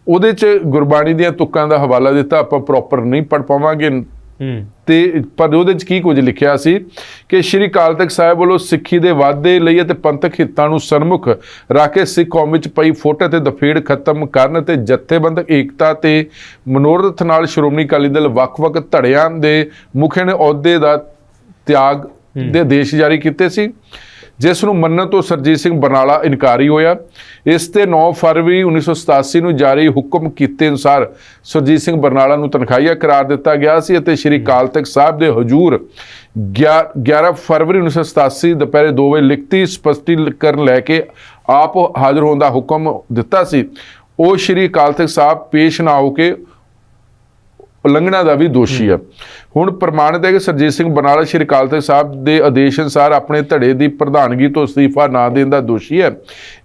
ਉਹਦੇ 'ਚ ਗੁਰਬਾਣੀ ਦੀਆਂ ਤੁਕਾਂ ਦਾ ਹਵਾਲਾ ਦਿੱਤਾ ਆਪਾਂ ਪ੍ਰੋਪਰ ਨਹੀਂ ਪੜ ਪਾਵਾਂਗੇ। ਤੇ ਪਰ ਉਹਦੇ 'ਚ ਕੀ ਕੁਝ ਲਿਖਿਆ ਸੀ ਕਿ ਸ਼੍ਰੀ ਅਕਾਲ ਤਖਤ ਸਾਹਿਬ ਵੱਲੋਂ ਸਿੱਖੀ ਦੇ ਵਾਧੇ ਲਈ ਅਤੇ ਪੰਥਕ ਹਿੱਤਾਂ ਨੂੰ ਸਨਮੁਖ ਰੱਖ ਕੇ ਸਿੱਖ ਕੌਮ ਵਿੱਚ ਪਈ ਫੁੱਟ ਅਤੇ ਦਫੇੜ ਖਤਮ ਕਰਨ ਤੇ ਜਥੇਬੰਦਕ ਏਕਤਾ ਤੇ ਮਨੋਰਥ ਨਾਲ ਸ਼੍ਰੋਮਣੀ ਅਕਾਲੀ ਦਲ ਵੱਖ-ਵੱਖ ਧੜਿਆਂ ਦੇ ਮੁਖੀਆਂ ਨੇ ਅਹੁਦੇ ਦਾ ਤਿਆਗ ਦੇ ਆਦੇਸ਼ ਜਾਰੀ ਕੀਤੇ ਸੀ। ਜਿਸ ਨੂੰ ਮੰਨਣ ਤੋਂ ਸਰਜੀਤ ਸਿੰਘ ਬਰਨਾਲਾ ਇਨਕਾਰੀ ਹੋਇਆ। ਇਸ ਤੇ 9 ਫਰਵਰੀ 1987 ਨੂੰ ਜਾਰੀ ਹੁਕਮ ਕੀਤੇ ਅਨੁਸਾਰ ਸਰਜੀਤ ਸਿੰਘ ਬਰਨਾਲਾ ਨੂੰ ਤਨਖਾਹੀਆ ਕਰਾਰ ਦਿੱਤਾ ਗਿਆ ਸੀ ਅਤੇ ਸ਼੍ਰੀ ਅਕਾਲ ਤਖਤ ਸਾਹਿਬ ਦੇ ਹਜੂਰ 11 ਫਰਵਰੀ 1987 ਦੁਪਹਿਰੇ 2 ਵਜੇ ਲਿਖਤੀ ਸਪਸ਼ਟੀਕਰਨ ਲੈ ਕੇ ਆਪ ਹਾਜ਼ਰ ਹੋਣ ਦਾ ਹੁਕਮ ਦਿੱਤਾ ਸੀ। ਉਹ ਸ਼੍ਰੀ ਅਕਾਲ ਤਖਤ ਸਾਹਿਬ ਪੇਸ਼ ਨਾ ਹੋ ਕੇ ਉਲੰਘਣਾ ਦਾ ਵੀ ਦੋਸ਼ੀ ਹੈ। ਹੁਣ ਪ੍ਰਮਾਣਿਤ ਹੈ ਕਿ ਸਰਜੀਤ ਸਿੰਘ ਬਰਨਾਲਾ ਸ਼੍ਰੀ ਅਕਾਲ ਤਖਤ ਸਾਹਿਬ ਦੇ ਆਦੇਸ਼ ਅਨੁਸਾਰ ਆਪਣੇ ਧੜੇ ਦੀ ਪ੍ਰਧਾਨਗੀ ਤੋਂ ਅਸਤੀਫਾ ਨਾ ਦੇਣ ਦਾ ਦੋਸ਼ੀ ਹੈ।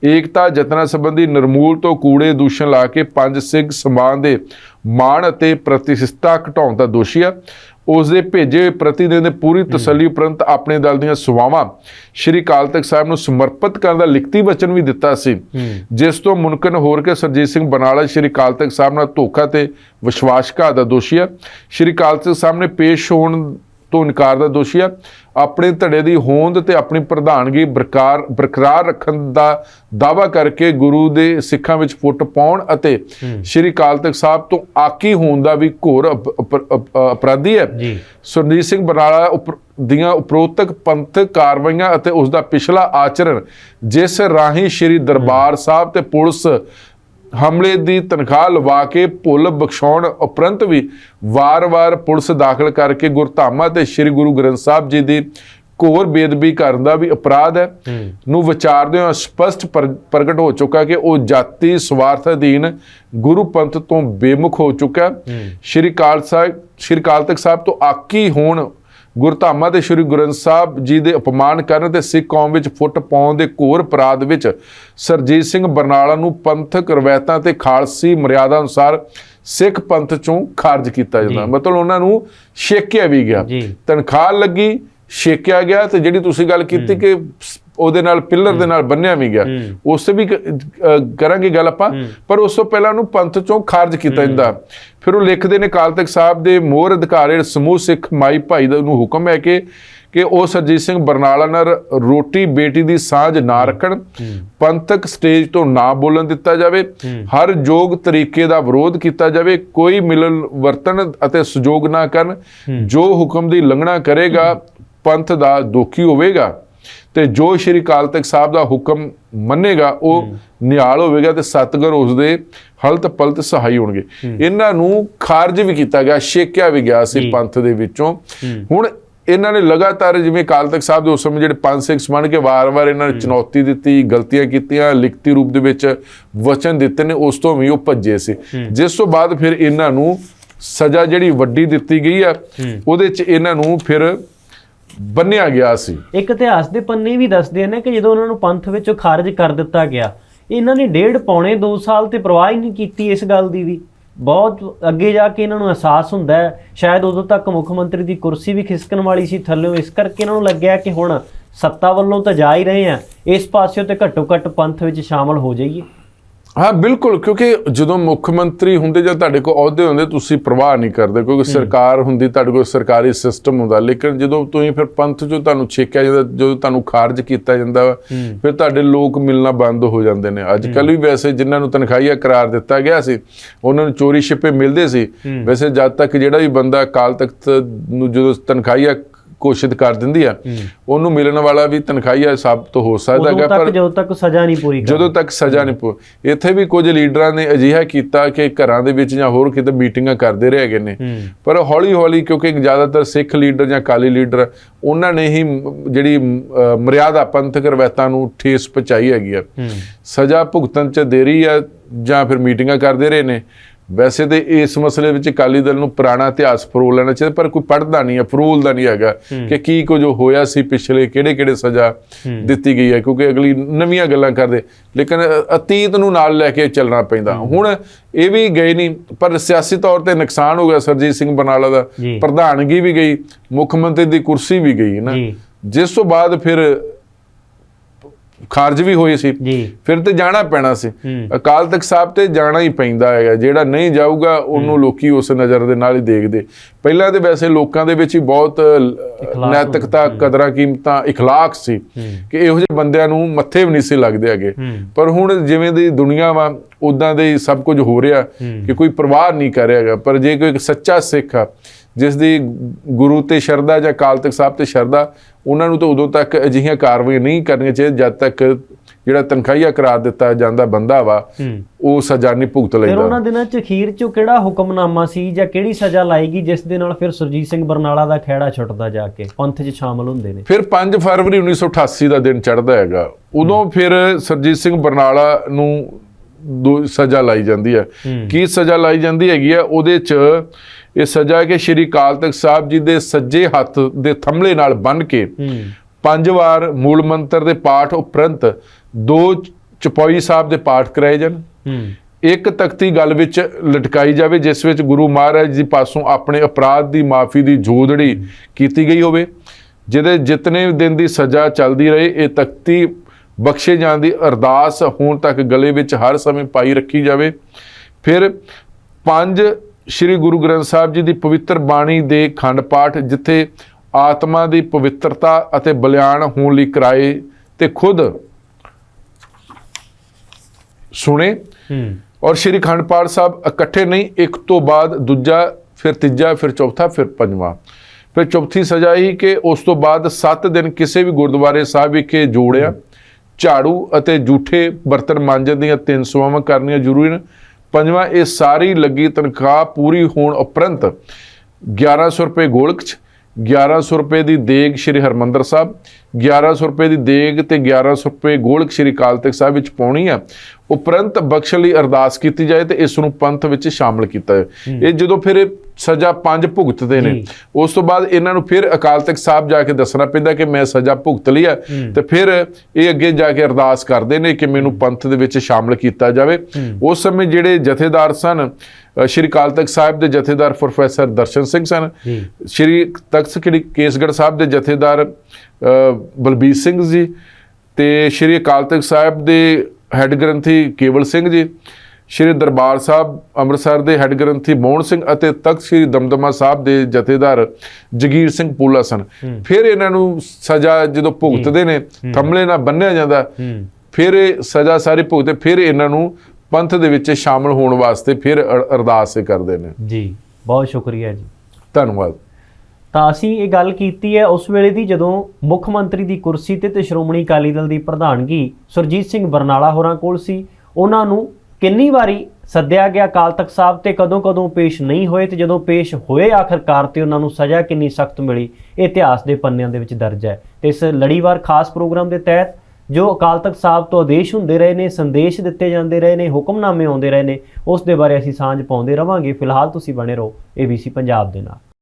ਏਕਤਾ ਯਤਨਾਂ ਸੰਬੰਧੀ ਨਿਰਮੂਲ ਤੋਂ ਕੂੜੇ ਦੂਸ਼ਣ ਲਾ ਕੇ ਪੰਜ ਸਿੰਘ ਸਮਾਨ ਦੇ ਮਾਣ ਅਤੇ ਪ੍ਰਤੀਸ਼ਿਸ਼ਤਾ ਘਟਾਉਣ ਦਾ ਦੋਸ਼ੀ ਹੈ ਉਸ ਦੇ ਭੇਜੇ ਹੋਏ ਪ੍ਰਤੀਨਿਧ ਨੇ ਪੂਰੀ ਤਸੱਲੀ ਉਪਰੰਤ ਆਪਣੇ ਦਲ ਦੀਆਂ ਸੇਵਾਵਾਂ ਸ਼੍ਰੀ ਅਕਾਲ ਤਖਤ ਸਾਹਿਬ ਨੂੰ ਸਮਰਪਿਤ ਕਰਨ ਦਾ ਲਿਖਤੀ ਵਚਨ ਵੀ ਦਿੱਤਾ ਸੀ। ਜਿਸ ਤੋਂ ਮੁਨਕਨ ਹੋਰ ਕੇ ਸਰਜੀਤ ਸਿੰਘ ਬਰਨਾਲਾ ਸ਼੍ਰੀ ਅਕਾਲ ਤਖਤ ਸਾਹਿਬ ਨਾਲ ਧੋਖਾ ਤੇ ਵਿਸ਼ਵਾਸਘਾਤ ਦਾ ਦੋਸ਼ੀ ਹੈ ਸ਼੍ਰੀ ਅਕਾਲ ਤਖਤ ਸਾਹਮਣੇ ਪੇਸ਼ ਹੋਣ ਤੋਂ ਇਨਕਾਰ ਦਾ ਦੋਸ਼ੀ ਹੈ ਆਪਣੇ ਧੜੇ ਦੀ ਹੋਂਦ ਤੇ ਆਪਣੀ ਪ੍ਰਧਾਨਗੀ ਬਰਕਰਾਰ ਬਰਕਰਾਰ ਰੱਖਣ ਦਾ ਦਾਵਾ ਕਰਕੇ ਗੁਰੂ ਦੇ ਸਿੱਖਾਂ ਵਿੱਚ ਫੁੱਟ ਪਾਉਣ ਅਤੇ ਸ਼੍ਰੀ ਅਕਾਲ ਤਖਤ ਸਾਹਿਬ ਤੋਂ ਆਕੀ ਹੋਣ ਦਾ ਵੀ ਘੋਰ ਅਪ- ਅਪ- ਅਪ- ਅਪਰਾਧੀ ਹੈ। ਜੀ। ਸੁਰਜੀਤ ਸਿੰਘ ਬਰਨਾਲਾ ਉਪਰ- ਦੀਆਂ ਉਪਰੋਕਤ ਪੰਥਕ ਕਾਰਵਾਈਆਂ ਅਤੇ ਉਸ ਦਾ ਪਿਛਲਾ ਆਚਰਣ ਜਿਸ ਰਾਹੀਂ ਸ਼੍ਰੀ ਦਰਬਾਰ ਸਾਹਿਬ ਤੇ ਪੁਲਿਸ ਹਮਲੇ ਦੀ ਤਨਖਾਹ ਲਵਾ ਕੇ ਭੁੱਲ ਬਖਸ਼ਾਉਣ ਉਪਰੰਤ ਵੀ ਵਾਰ-ਵਾਰ ਪੁਲਿਸ ਦਾਖਲ ਕਰਕੇ ਗੁਰਧਾਮਾਂ ਤੇ ਸ਼੍ਰੀ ਗੁਰੂ ਗ੍ਰੰਥ ਸਾਹਿਬ ਜੀ ਦੀ ਘੋਰ ਬੇਦਬੀ ਕਰਨ ਦਾ ਵੀ ਅਪਰਾਧ ਹੈ। ਨੂੰ ਵਿਚਾਰਦੇ ਹੋ ਸਪਸ਼ਟ ਪਰ- ਪ੍ਰਗਟ ਹੋ ਚੁੱਕਾ ਕਿ ਉਹ ਜਾਤੀ ਸਵਾਰਥ ਅਧੀਨ ਗੁਰੂ ਪੰਥ ਤੋਂ ਬੇਮੁਖ ਹੋ ਚੁੱਕਾ। ਸ਼੍ਰੀ ਅਕਾਲ ਸਾਹਿਬ ਸ਼੍ਰੀ ਅਕਾਲ ਤਖਤ ਸਾਹਿਬ ਤੋਂ ਆਕੀ ਹੋਣ ਗੁਰਧਾਮਾਂ ਤੇ ਸ਼੍ਰੀ ਗੁਰੂ ਗ੍ਰੰਥ ਸਾਹਿਬ ਜੀ ਦੇ ਅਪਮਾਨ ਕਰਨ ਤੇ ਸਿੱਖ ਕੌਮ ਵਿੱਚ ਫੁੱਟ ਪਾਉਣ ਦੇ ਘੋਰ ਅਪਰਾਧ ਵਿੱਚ ਸਰਜੀਤ ਸਿੰਘ ਬਰਨਾਲਾ ਨੂੰ ਪੰਥਕ ਰਵਾਇਤਾਂ ਤੇ ਖਾਲਸੀ ਮਰਿਆਦਾ ਅਨੁਸਾਰ ਸਿੱਖ ਪੰਥ ਚੋਂ ਖਾਰਜ ਕੀਤਾ ਜਾਂਦਾ। ਮਤਲਬ ਉਹਨਾਂ ਨੂੰ ਛੇਕਿਆ ਵੀ ਗਿਆ। ਤਨਖਾਹ ਲੱਗੀ ਛੇਕਿਆ ਗਿਆ ਤੇ ਜਿਹੜੀ ਤੁਸੀਂ ਗੱਲ ਕੀਤੀ ਕਿ ਉਹਦੇ ਨਾਲ ਪਿੱਲਰ ਦੇ ਨਾਲ ਬੰਨਿਆ ਵੀ ਗਿਆ। ਉਸ ਤੇ ਵੀ ਕਰਾਂਗੇ ਗੱਲ ਆਪਾਂ। ਪਰ ਉਸ ਤੋਂ ਪਹਿਲਾਂ ਉਹਨੂੰ ਪੰਥ ਚੋਂ ਖਾਰਜ ਕੀਤਾ ਜਾਂਦਾ। ਫਿਰ ਉਹ ਲਿਖਦੇ ਨੇ ਅਕਾਲ ਤਖਤ ਸਾਹਿਬ ਦੇ ਮੋਹਰ ਅਧਿਕਾਰੀ ਸਮੂਹ ਸਿੱਖ ਮਾਈ ਭਾਈ ਦਾ ਨੂੰ ਹੁਕਮ ਹੈ ਕਿ ਕਿ ਉਹ ਸਰਜੀਤ ਸਿੰਘ ਬਰਨਾਲਾ ਨਾਲ ਰੋਟੀ ਬੇਟੀ ਦੀ ਸਾਂਝ ਨਾ ਰੱਖਣ। ਪੰਥਕ ਸਟੇਜ ਤੋਂ ਨਾ ਬੋਲਣ ਦਿੱਤਾ ਜਾਵੇ। ਹਰ ਯੋਗ ਤਰੀਕੇ ਦਾ ਵਿਰੋਧ ਕੀਤਾ ਜਾਵੇ। ਕੋਈ ਮਿਲਨ ਵਰਤਨ ਅਤੇ ਸਹਿਯੋਗ ਨਾ ਕਰਨ। ਜੋ ਹੁਕਮ ਦੀ ਉਲੰਘਣਾ ਕਰੇਗਾ ਪੰਥ ਦਾ ਦੋਖੀ ਹੋਵੇਗਾ। ਤੇ ਜੋ ਸ਼੍ਰੀ ਅਕਾਲ ਤਖਤ ਸਾਹਿਬ ਦਾ ਹੁਕਮ ਮੰਨੇਗਾ ਉਹ ਨਿਹਾਲ ਹੋਵੇਗਾ ਤੇ ਸਤਗੁਰ ਉਸ ਦੇ ਹਲਤ ਪਲਤ ਸਹਾਈ ਹੋਣਗੇ। ਇਹਨਾਂ ਨੂੰ ਖਾਰਜ ਵੀ ਕੀਤਾ ਗਿਆ ਛੇਕਿਆ ਵੀ ਗਿਆ ਸੀ ਪੰਥ ਦੇ ਵਿੱਚੋਂ। ਹੁਣ ਇਹਨਾਂ ਨੇ ਲਗਾਤਾਰ ਜਿਵੇਂ ਅਕਾਲ ਤਖਤ ਸਾਹਿਬ ਦੇ ਉਸ ਸਮੇਂ ਜਿਹੜੇ ਪੰਜ ਸਿੱਖ ਮੰਨ ਕੇ ਵਾਰ-ਵਾਰ ਇਹਨਾਂ ਨੇ ਚੁਣੌਤੀ ਦਿੱਤੀ ਗਲਤੀਆਂ ਕੀਤੀਆਂ ਲਿਖਤੀ ਰੂਪ ਦੇ ਵਿੱਚ ਵਚਨ ਦਿੱਤੇ ਨੇ ਉਸ ਤੋਂ ਵੀ ਉਹ ਭੱਜੇ ਸੀ। ਜਿਸ ਤੋਂ ਬਾਅਦ ਫਿਰ ਇਹਨਾਂ ਨੂੰ ਸਜ਼ਾ ਜਿਹੜੀ ਵੱਡੀ ਦਿੱਤੀ ਗਈ ਆ ਉਹਦੇ 'ਚ ਇਹਨਾਂ ਨੂੰ ਫਿਰ ਬੰਨਿਆ ਗਿਆ ਸੀ। ਇੱਕ ਇਤਿਹਾਸ ਦੇ ਪੰਨੇ ਵੀ ਦੱਸਦੇ ਨੇ ਕਿ ਜਦੋਂ ਉਹਨਾਂ ਨੂੰ ਪੰਥ ਵਿੱਚੋਂ ਖਾਰਜ ਕਰ ਦਿੱਤਾ ਗਿਆ, ਇਹਨਾਂ ਨੇ ਡੇਢ ਪੌਣੇ 2 ਸਾਲ ਤੇ ਪਰਵਾਹ ਹੀ ਨਹੀਂ ਕੀਤੀ ਇਸ ਗੱਲ ਦੀ ਵੀ। ਬਹੁਤ ਅੱਗੇ ਜਾ ਕੇ ਇਹਨਾਂ ਨੂੰ ਅਹਿਸਾਸ ਹੁੰਦਾ ਹੈ, ਸ਼ਾਇਦ ਉਦੋਂ ਤੱਕ ਮੁੱਖ ਮੰਤਰੀ ਦੀ ਕੁਰਸੀ ਵੀ ਖਿਸਕਣ ਵਾਲੀ ਸੀ ਥੱਲੇੋਂ, ਇਸ ਕਰਕੇ ਇਹਨਾਂ ਨੂੰ ਲੱਗਿਆ ਕਿ ਹੁਣ ਸੱਤਾ ਵੱਲੋਂ ਤਾਂ ਜਾ ਹੀ ਰਹੇ ਆ, ਇਸ ਪਾਸਿਓਂ ਤੇ ਘੱਟੋ ਘੱਟ ਪੰਥ ਵਿੱਚ ਸ਼ਾਮਲ ਹੋ ਜਾਈਏ। ਹਾਂ ਬਿਲਕੁਲ ਕਿਉਂਕਿ ਜਦੋਂ ਮੁੱਖ ਮੰਤਰੀ ਹੁੰਦੇ ਜਾਂ ਤੁਹਾਡੇ ਕੋਲ ਅਹੁਦੇ ਹੁੰਦੇ ਤੁਸੀਂ ਪ੍ਰਵਾਹ ਨਹੀਂ ਕਰਦੇ ਕਿਉਂਕਿ ਸਰਕਾਰ ਹੁੰਦੀ ਤੁਹਾਡੇ ਕੋਲ ਸਰਕਾਰੀ ਸਿਸਟਮ ਹੁੰਦਾ ਲੇਕਿਨ ਜਦੋਂ ਤੁਸੀਂ ਫਿਰ ਪੰਥ ਚੋਂ ਤੁਹਾਨੂੰ ਛੇਕਿਆ ਜਾਂਦਾ ਜਦੋਂ ਤੁਹਾਨੂੰ ਖਾਰਜ ਕੀਤਾ ਜਾਂਦਾ ਫਿਰ ਤੁਹਾਡੇ ਲੋਕ ਮਿਲਣਾ ਬੰਦ ਹੋ ਜਾਂਦੇ ਨੇ। ਅੱਜ ਕੱਲ ਵੀ ਵੈਸੇ ਜਿਨ੍ਹਾਂ ਨੂੰ ਤਨਖਾਹੀਆ ਕਰਾਰ ਦਿੱਤਾ ਗਿਆ ਸੀ ਉਹਨਾਂ ਨੂੰ ਚੋਰੀ ਛਿਪੇ ਮਿਲਦੇ ਸੀ। ਵੈਸੇ ਜਦ ਤੱਕ ਜਿਹੜਾ ਵੀ ਬੰਦਾ ਅਕਾਲ ਤਖਤ ਨੂੰ ਜਦੋਂ ਤਨਖਾਹੀਆ ਘੋਸ਼ਿਤ ਕਰ ਦਿੰਦੀ ਆ। ਉਹਨੂੰ ਮਿਲਣ ਵਾਲਾ ਵੀ ਤਨਖਾਹੀਆ ਸਾਬਤ ਹੋ ਸਕਦਾ ਹੈਗਾ ਪਰ ਜਦੋਂ ਤੱਕ ਸਜ਼ਾ ਨਹੀਂ ਪੂਰੀ ਜਦੋਂ ਤੱਕ ਸਜ਼ਾ ਨਹੀਂ ਪੂ ਇੱਥੇ ਵੀ ਕੁਝ ਲੀਡਰਾਂ ਨੇ ਅਜਿਹਾ ਕੀਤਾ ਕਿ ਘਰਾਂ ਦੇ ਵਿੱਚ ਜਾਂ ਹੋਰ ਕਿਤੇ ਮੀਟਿੰਗਾਂ ਕਰਦੇ ਰਹੇ ਹੈਗੇ ਨੇ। ਪਰ ਹੌਲੀ ਹੌਲੀ ਕਿਉਂਕਿ ਜ਼ਿਆਦਾਤਰ ਸਿੱਖ ਲੀਡਰ ਜਾਂ ਕਾਲੀ ਲੀਡਰ ਉਹਨਾਂ ਨੇ ਹੀ ਜਿਹੜੀ ਮਰਿਆਦਾ ਪੰਥਕ ਰਵਾਇਤਾਂ ਨੂੰ ਠੇਸ ਪਹੁੰਚਾਈ ਹੈਗੀ ਆ। ਸਜ਼ਾ ਭੁਗਤਣ ਚ ਦੇਰੀ ਆ ਜਾਂ ਫਿਰ ਮੀਟਿੰਗਾਂ ਕਰਦੇ ਰਹੇ ਨੇ। ਵੈਸੇ ਤੇ ਇਸ ਮਸਲੇ ਵਿੱਚ ਅਕਾਲੀ ਦਲ ਨੂੰ ਪੁਰਾਣਾ ਇਤਿਹਾਸ ਫਰੋਲ ਲੈਣਾ ਚਾਹੀਦਾ ਪਰ ਕੋਈ ਪੜਦਾ ਨਹੀਂ ਹੈ ਫਰੋਲਦਾ ਨਹੀਂ ਹੈਗਾ ਕਿ ਕੀ ਕੁਝ ਹੋਇਆ ਸੀ ਪਿਛਲੇ ਕਿਹੜੇ ਕਿਹੜੇ ਸਜ਼ਾ ਦਿੱਤੀ ਗਈ ਹੈ ਕਿਉਂਕਿ ਅਗਲੀ ਨਵੀਆਂ ਗੱਲਾਂ ਕਰਦੇ ਲੇਕਿਨ ਅਤੀਤ ਨੂੰ ਨਾਲ ਲੈ ਕੇ ਚੱਲਣਾ ਪੈਂਦਾ। ਹੁਣ ਇਹ ਵੀ ਗਏ ਨਹੀਂ ਪਰ ਸਿਆਸੀ ਤੌਰ ਤੇ ਨੁਕਸਾਨ ਹੋ ਗਿਆ ਸਰਜੀਤ ਸਿੰਘ ਬਰਨਾਲਾ ਦਾ। ਪ੍ਰਧਾਨਗੀ ਵੀ ਗਈ ਮੁੱਖ ਮੰਤਰੀ ਦੀ ਕੁਰਸੀ ਵੀ ਗਈ ਨਾ। ਜਿਸ ਤੋਂ ਬਾਅਦ ਫਿਰ ਖਾਰਜ ਵੀ ਹੋਈ ਸੀ ਜੀ ਫਿਰ ਤੇ ਜਾਣਾ ਪੈਣਾ ਸੀ ਅਕਾਲ ਤਖਤ ਸਾਹਿਬ ਤੇ ਜਾਣਾ ਹੀ ਪੈਂਦਾ ਹੈਗਾ ਜਿਹੜਾ ਨਹੀਂ ਜਾਊਗਾ ਉਹਨੂੰ ਲੋਕੀ ਉਸ ਨਜ਼ਰ ਦੇ ਨਾਲ ਹੀ ਦੇਖਦੇ ਪਹਿਲਾਂ ਤੇ ਵੈਸੇ ਲੋਕਾਂ ਦੇ ਵਿੱਚ ਹੀ ਬਹੁਤ ਲ- ਨੈਤਿਕਤਾ ਕਦਰਾਂ ਕੀਮਤਾਂ اخلاق ਸੀ ਕਿ ਇਹੋ ਜਿਹੇ ਬੰਦਿਆਂ ਨੂੰ ਮੱਥੇ ਵੀ ਨਹੀਂ ਸੀ ਲੱਗਦੇ ਹੈਗੇ ਪਰ ਹੁਣ ਜਿਵੇਂ ਦੀ ਦੁਨੀਆ ਵਾ ਉਦਾਂ ਦੇ ਹੀ ਸਭ ਕੁਝ ਹੋ ਰਿਹਾ ਕਿ ਕੋਈ ਪਰਵਾਹ ਨਹੀਂ ਕਰ ਰਿਹਾ ਹੈਗਾ ਪਰ ਜੇ ਕੋਈ ਇੱਕ ਸੱਚਾ ਸਿੱਖ ਆ ਜਿਸ ਦੀ ਗੁਰੂ ਤੇ ਸ਼ਰਧਾ ਜਾਂ ਅਕਾਲ ਤਖਤ ਸਾਹਿਬ ਤੇ ਸ਼ਰਧਾ ਉਹਨਾਂ ਨੂੰ ਤਾਂ ਉਦੋਂ ਤੱਕ ਅਜਿਹੀਆਂ ਕਾਰਵਾਈਆਂ ਨਹੀਂ ਕਰਨੀਆਂ ਚਾਹੀਦੀਆਂ ਜਦ ਤੱਕ ਜਿਹੜਾ ਤਨਖਾਹੀਆ ਕਰਾਰ ਦਿੱਤਾ ਜਾਂਦਾ ਬੰਦਾ ਵਾ ਉਹ ਸਜ਼ਾ ਨਹੀਂ ਭੁਗਤ ਫਿਰ ਲੈਂਦਾ। ਉਹਨਾਂ ਦਿਨਾਂ ਚ ਅਖੀਰ ਚ ਕਿਹੜਾ ਹੁਕਮਨਾਮਾ ਸੀ ਜਾਂ ਕਿਹੜੀ ਸਜ਼ਾ ਲਾਏਗੀ ਜਿਸ ਦੇ ਨਾਲ ਫਿਰ ਸੁਰਜੀਤ ਸਿੰਘ ਬਰਨਾਲਾ ਦਾ ਖਹਿੜਾ ਛੁੱਟਦਾ ਜਾ ਕੇ ਪੰਥ 'ਚ ਸ਼ਾਮਲ ਹੁੰਦੇ ਨੇ? ਫਿਰ 5 ਫਰਵਰੀ 1988 ਦਾ ਦਿਨ ਚੜ੍ਹਦਾ ਹੈਗਾ। ਉਦੋਂ ਫਿਰ ਸਰਜੀਤ ਸਿੰਘ ਬਰਨਾਲਾ ਨੂੰ ਦੋ ਸਜ਼ਾ ਲਾਈ ਜਾਂਦੀ ਹੈ। ਕੀ ਸਜ਼ਾ ਲਾਈ ਜਾਂਦੀ ਹੈਗੀ ਆ ਉਹਦੇ ਚ ਇਹ ਸਜ਼ਾ ਕਿ ਸ਼੍ਰੀ ਅਕਾਲ ਤਖਤ ਸਾਹਿਬ ਜੀ ਦੇ ਸੱਜੇ ਹੱਥ ਦੇ ਥੰਮਲੇ ਨਾਲ ਬੰਨ ਕੇ ਪੰਜ ਵਾਰ ਮੂਲ ਮੰਤਰ ਦੇ ਪਾਠ ਉਪਰੰਤ ਦੋ ਚਪੋਈ ਸਾਹਿਬ ਦੇ ਪਾਠ ਕਰਾਏ ਜਾਣ। ਇੱਕ ਤਖਤੀ ਗੱਲ ਵਿੱਚ ਲਟਕਾਈ ਜਾਵੇ ਜਿਸ ਵਿੱਚ ਗੁਰੂ ਮਹਾਰਾਜ ਜੀ ਪਾਸੋਂ ਆਪਣੇ ਅਪਰਾਧ ਦੀ ਮਾਫੀ ਦੀ ਜੋਦੜੀ ਕੀਤੀ ਗਈ ਹੋਵੇ ਜਿਹਦੇ ਜਿਤਨੇ ਦਿਨ ਦੀ ਸਜ਼ਾ ਚੱਲਦੀ ਰਹੇ ਇਹ ਤਖਤੀ ਬਖਸ਼ੇ ਜਾਣ ਦੀ ਅਰਦਾਸ ਹੋਣ ਤੱਕ ਗਲੇ ਵਿੱਚ ਹਰ ਸਮੇਂ ਪਾਈ ਰੱਖੀ ਜਾਵੇ। ਫਿਰ ਪੰਜ ਸ੍ਰੀ ਗੁਰੂ ਗ੍ਰੰਥ ਸਾਹਿਬ ਜੀ ਦੀ ਪਵਿੱਤਰ ਬਾਣੀ ਦੇ ਖੰਡ ਪਾਠ ਜਿੱਥੇ ਆਤਮਾ ਦੀ ਪਵਿੱਤਰਤਾ ਅਤੇ ਬਲਿਆਨ ਹੋਣ ਲਈ ਕਰਾਏ ਤੇ ਖੁਦ ਸੁਣੇ ਹੂੰ। ਔਰ ਸ਼੍ਰੀ ਅਖੰਡ ਪਾਠ ਸਾਹਿਬ ਇਕੱਠੇ ਨਹੀਂ ਇੱਕ ਤੋਂ ਬਾਅਦ ਦੂਜਾ ਫਿਰ ਤੀਜਾ ਫਿਰ ਚੌਥਾ ਫਿਰ ਪੰਜਵਾਂ। ਫਿਰ ਚੌਥੀ ਸਜ਼ਾ ਹੀ ਕਿ ਉਸ ਤੋਂ ਬਾਅਦ 7 ਦਿਨ ਕਿਸੇ ਵੀ ਗੁਰਦੁਆਰੇ ਸਾਹਿਬ ਵਿਖੇ ਜੋੜਿਆ। ਝਾੜੂ ਅਤੇ ਜੂਠੇ ਬਰਤਨ ਮਾਂਜਣ ਦੀਆਂ ਤਿੰਨ ਸੇਵਾਵਾਂ ਕਰਨੀਆਂ ਜ਼ਰੂਰੀ ਨੇ। ਪੰਜਵਾਂ ਇਹ ਸਾਰੀ ਲੱਗੀ ਤਨਖਾਹ ਪੂਰੀ ਹੋਣ ਉਪਰੰਤ 1100 ਰੁਪਏ ਗੋਲਕ ਚ 1100 ਰੁਪਏ ਦੀ ਦੇਗ ਸ਼੍ਰੀ ਹਰਮੰਦਰ ਸਾਹਿਬ 1100 ਰੁਪਏ ਦੀ ਦੇਗ ਤੇ 1100 ਰੁਪਏ ਗੋਲਕ ਸ਼੍ਰੀ ਅਕਾਲ ਤਖਤ ਸਾਹਿਬ ਵਿੱਚ ਪਾਉਣੀ ਆ। ਉਪਰੰਤ ਬਖਸ਼ਣ ਲਈ ਅਰਦਾਸ ਕੀਤੀ ਜਾਏ ਤੇ ਇਸ ਨੂੰ ਪੰਥ ਵਿੱਚ ਸ਼ਾਮਲ ਕੀਤਾ ਜਾਏ। ਇਹ ਜਦੋਂ ਫਿਰ ਇਹ ਸਜ਼ਾ ਪੰਜ ਭੁਗਤਦੇ ਨੇ। ਉਸ ਤੋਂ ਬਾਅਦ ਇਹਨਾਂ ਨੂੰ ਫਿਰ ਅਕਾਲ ਤਖਤ ਸਾਹਿਬ ਜਾ ਕੇ ਦੱਸਣਾ ਪੈਂਦਾ ਕਿ ਮੈਂ ਸਜ਼ਾ ਭੁਗਤ ਲਈ ਆ। ਤੇ ਫਿਰ ਇਹ ਅੱਗੇ ਜਾ ਕੇ ਅਰਦਾਸ ਕਰਦੇ ਨੇ ਕਿ ਮੈਨੂੰ ਪੰਥ ਦੇ ਵਿੱਚ ਸ਼ਾਮਲ ਕੀਤਾ ਜਾਵੇ। ਉਸ ਸਮੇਂ ਜਿਹੜੇ ਜਥੇਦਾਰ ਸਨ ਸ਼੍ਰੀ ਅਕਾਲ ਤਖਤ ਸਾਹਿਬ ਦੇ ਜਥੇਦਾਰ ਪ੍ਰੋਫੈਸਰ ਦਰਸ਼ਨ ਸਿੰਘ ਸਨ। ਸ਼੍ਰੀ ਤਖਤ ਸ੍ਰੀ ਕੇਸਗੜ੍ਹ ਸਾਹਿਬ ਦੇ ਜਥੇਦਾਰ ਬਲਬੀਰ ਸਿੰਘ ਜੀ ਤੇ ਸ਼੍ਰੀ ਅਕਾਲ ਤਖਤ ਸਾਹਿਬ ਦੇ ਹੈੱਡ ਗ੍ਰੰਥੀ ਕੇਵਲ ਸਿੰਘ ਜੀ ਸ਼੍ਰੀ ਦਰਬਾਰ ਸਾਹਿਬ ਅੰਮ੍ਰਿਤਸਰ ਦੇ ਹੈੱਡ ਗ੍ਰੰਥੀ ਮੋਹਨ ਸਿੰਘ ਅਤੇ ਤਖਤ ਸ਼੍ਰੀ ਦਮਦਮਾ ਸਾਹਿਬ ਦੇ ਜਥੇਦਾਰ ਜਗੀਰ ਸਿੰਘ ਪੂਲਾ ਸਨ। ਫਿਰ ਇਹਨਾਂ ਨੂੰ ਸਜ਼ਾ ਜਦੋਂ ਭੁਗਤਦੇ ਨੇ ਥੰਮਲੇ ਨਾਲ ਬੰਨਿਆ ਜਾਂਦਾ ਫਿਰ ਇਹ ਸਜ਼ਾ ਸਾਰੀ ਭੁਗਤੇ ਫਿਰ ਇਹਨਾਂ ਨੂੰ ਪੰਥ ਦੇ ਵਿੱਚ ਸ਼ਾਮਲ ਹੋਣ ਵਾਸਤੇ ਫਿਰ ਅਰ- ਅਰਦਾਸ ਕਰਦੇ ਨੇ। ਜੀ ਬਹੁਤ ਸ਼ੁਕਰੀਆ ਜੀ। ਧੰਨਵਾਦ। ਤਾਂ ਅਸੀਂ ਇਹ ਗੱਲ ਕੀਤੀ ਹੈ ਉਸ ਵੇਲੇ ਦੀ ਜਦੋਂ ਮੁੱਖ ਮੰਤਰੀ ਦੀ ਕੁਰਸੀ ਤੇ ਤੇ ਸ਼੍ਰੋਮਣੀ ਅਕਾਲੀ ਦਲ ਦੀ ਪ੍ਰਧਾਨਗੀ ਸੁਰਜੀਤ ਸਿੰਘ ਬਰਨਾਲਾ ਹੋਰਾਂ ਕੋਲ ਸੀ ਉਹਨਾਂ ਨੂੰ ਕਿੰਨੀ ਵਾਰੀ ਸੱਦਿਆ ਗਿਆ ਅਕਾਲ ਤਖਤ ਸਾਹਿਬ ਤੇ ਕਦੋਂ ਕਦੋਂ ਪੇਸ਼ ਨਹੀਂ ਹੋਏ ਤੇ ਜਦੋਂ ਪੇਸ਼ ਹੋਏ ਆਖਰਕਾਰ ਤੇ ਉਹਨਾਂ ਨੂੰ ਸਜ਼ਾ ਕਿੰਨੀ ਸਖਤ ਮਿਲੀ ਇਹ ਇਤਿਹਾਸ ਦੇ ਪੰਨਿਆਂ ਦੇ ਵਿੱਚ ਦਰਜ ਹੈ। ਤੇ ਇਸ ਲੜੀਵਾਰ ਖਾਸ ਪ੍ਰੋਗਰਾਮ ਦੇ ਤਹਿਤ ਜੋ ਅਕਾਲ ਤਖਤ ਸਾਹਿਬ ਤੋਂ ਆਦੇਸ਼ ਹੁੰਦੇ ਰਹੇ ਨੇ, ਸੰਦੇਸ਼ ਦਿੱਤੇ ਜਾਂਦੇ ਰਹੇ ਨੇ, ਹੁਕਮਨਾਮੇ ਆਉਂਦੇ ਰਹੇ ਨੇ, ਉਸ ਦੇ ਬਾਰੇ ਅਸੀਂ ਸਾਂਝ ਪਾਉਂਦੇ ਰਵਾਂਗੇ। ਫਿਲਹਾਲ ਤੁਸੀਂ ਬਣੇ ਰਹੋ ABC ਪੰਜਾਬ ਦੇ ਨਾਲ।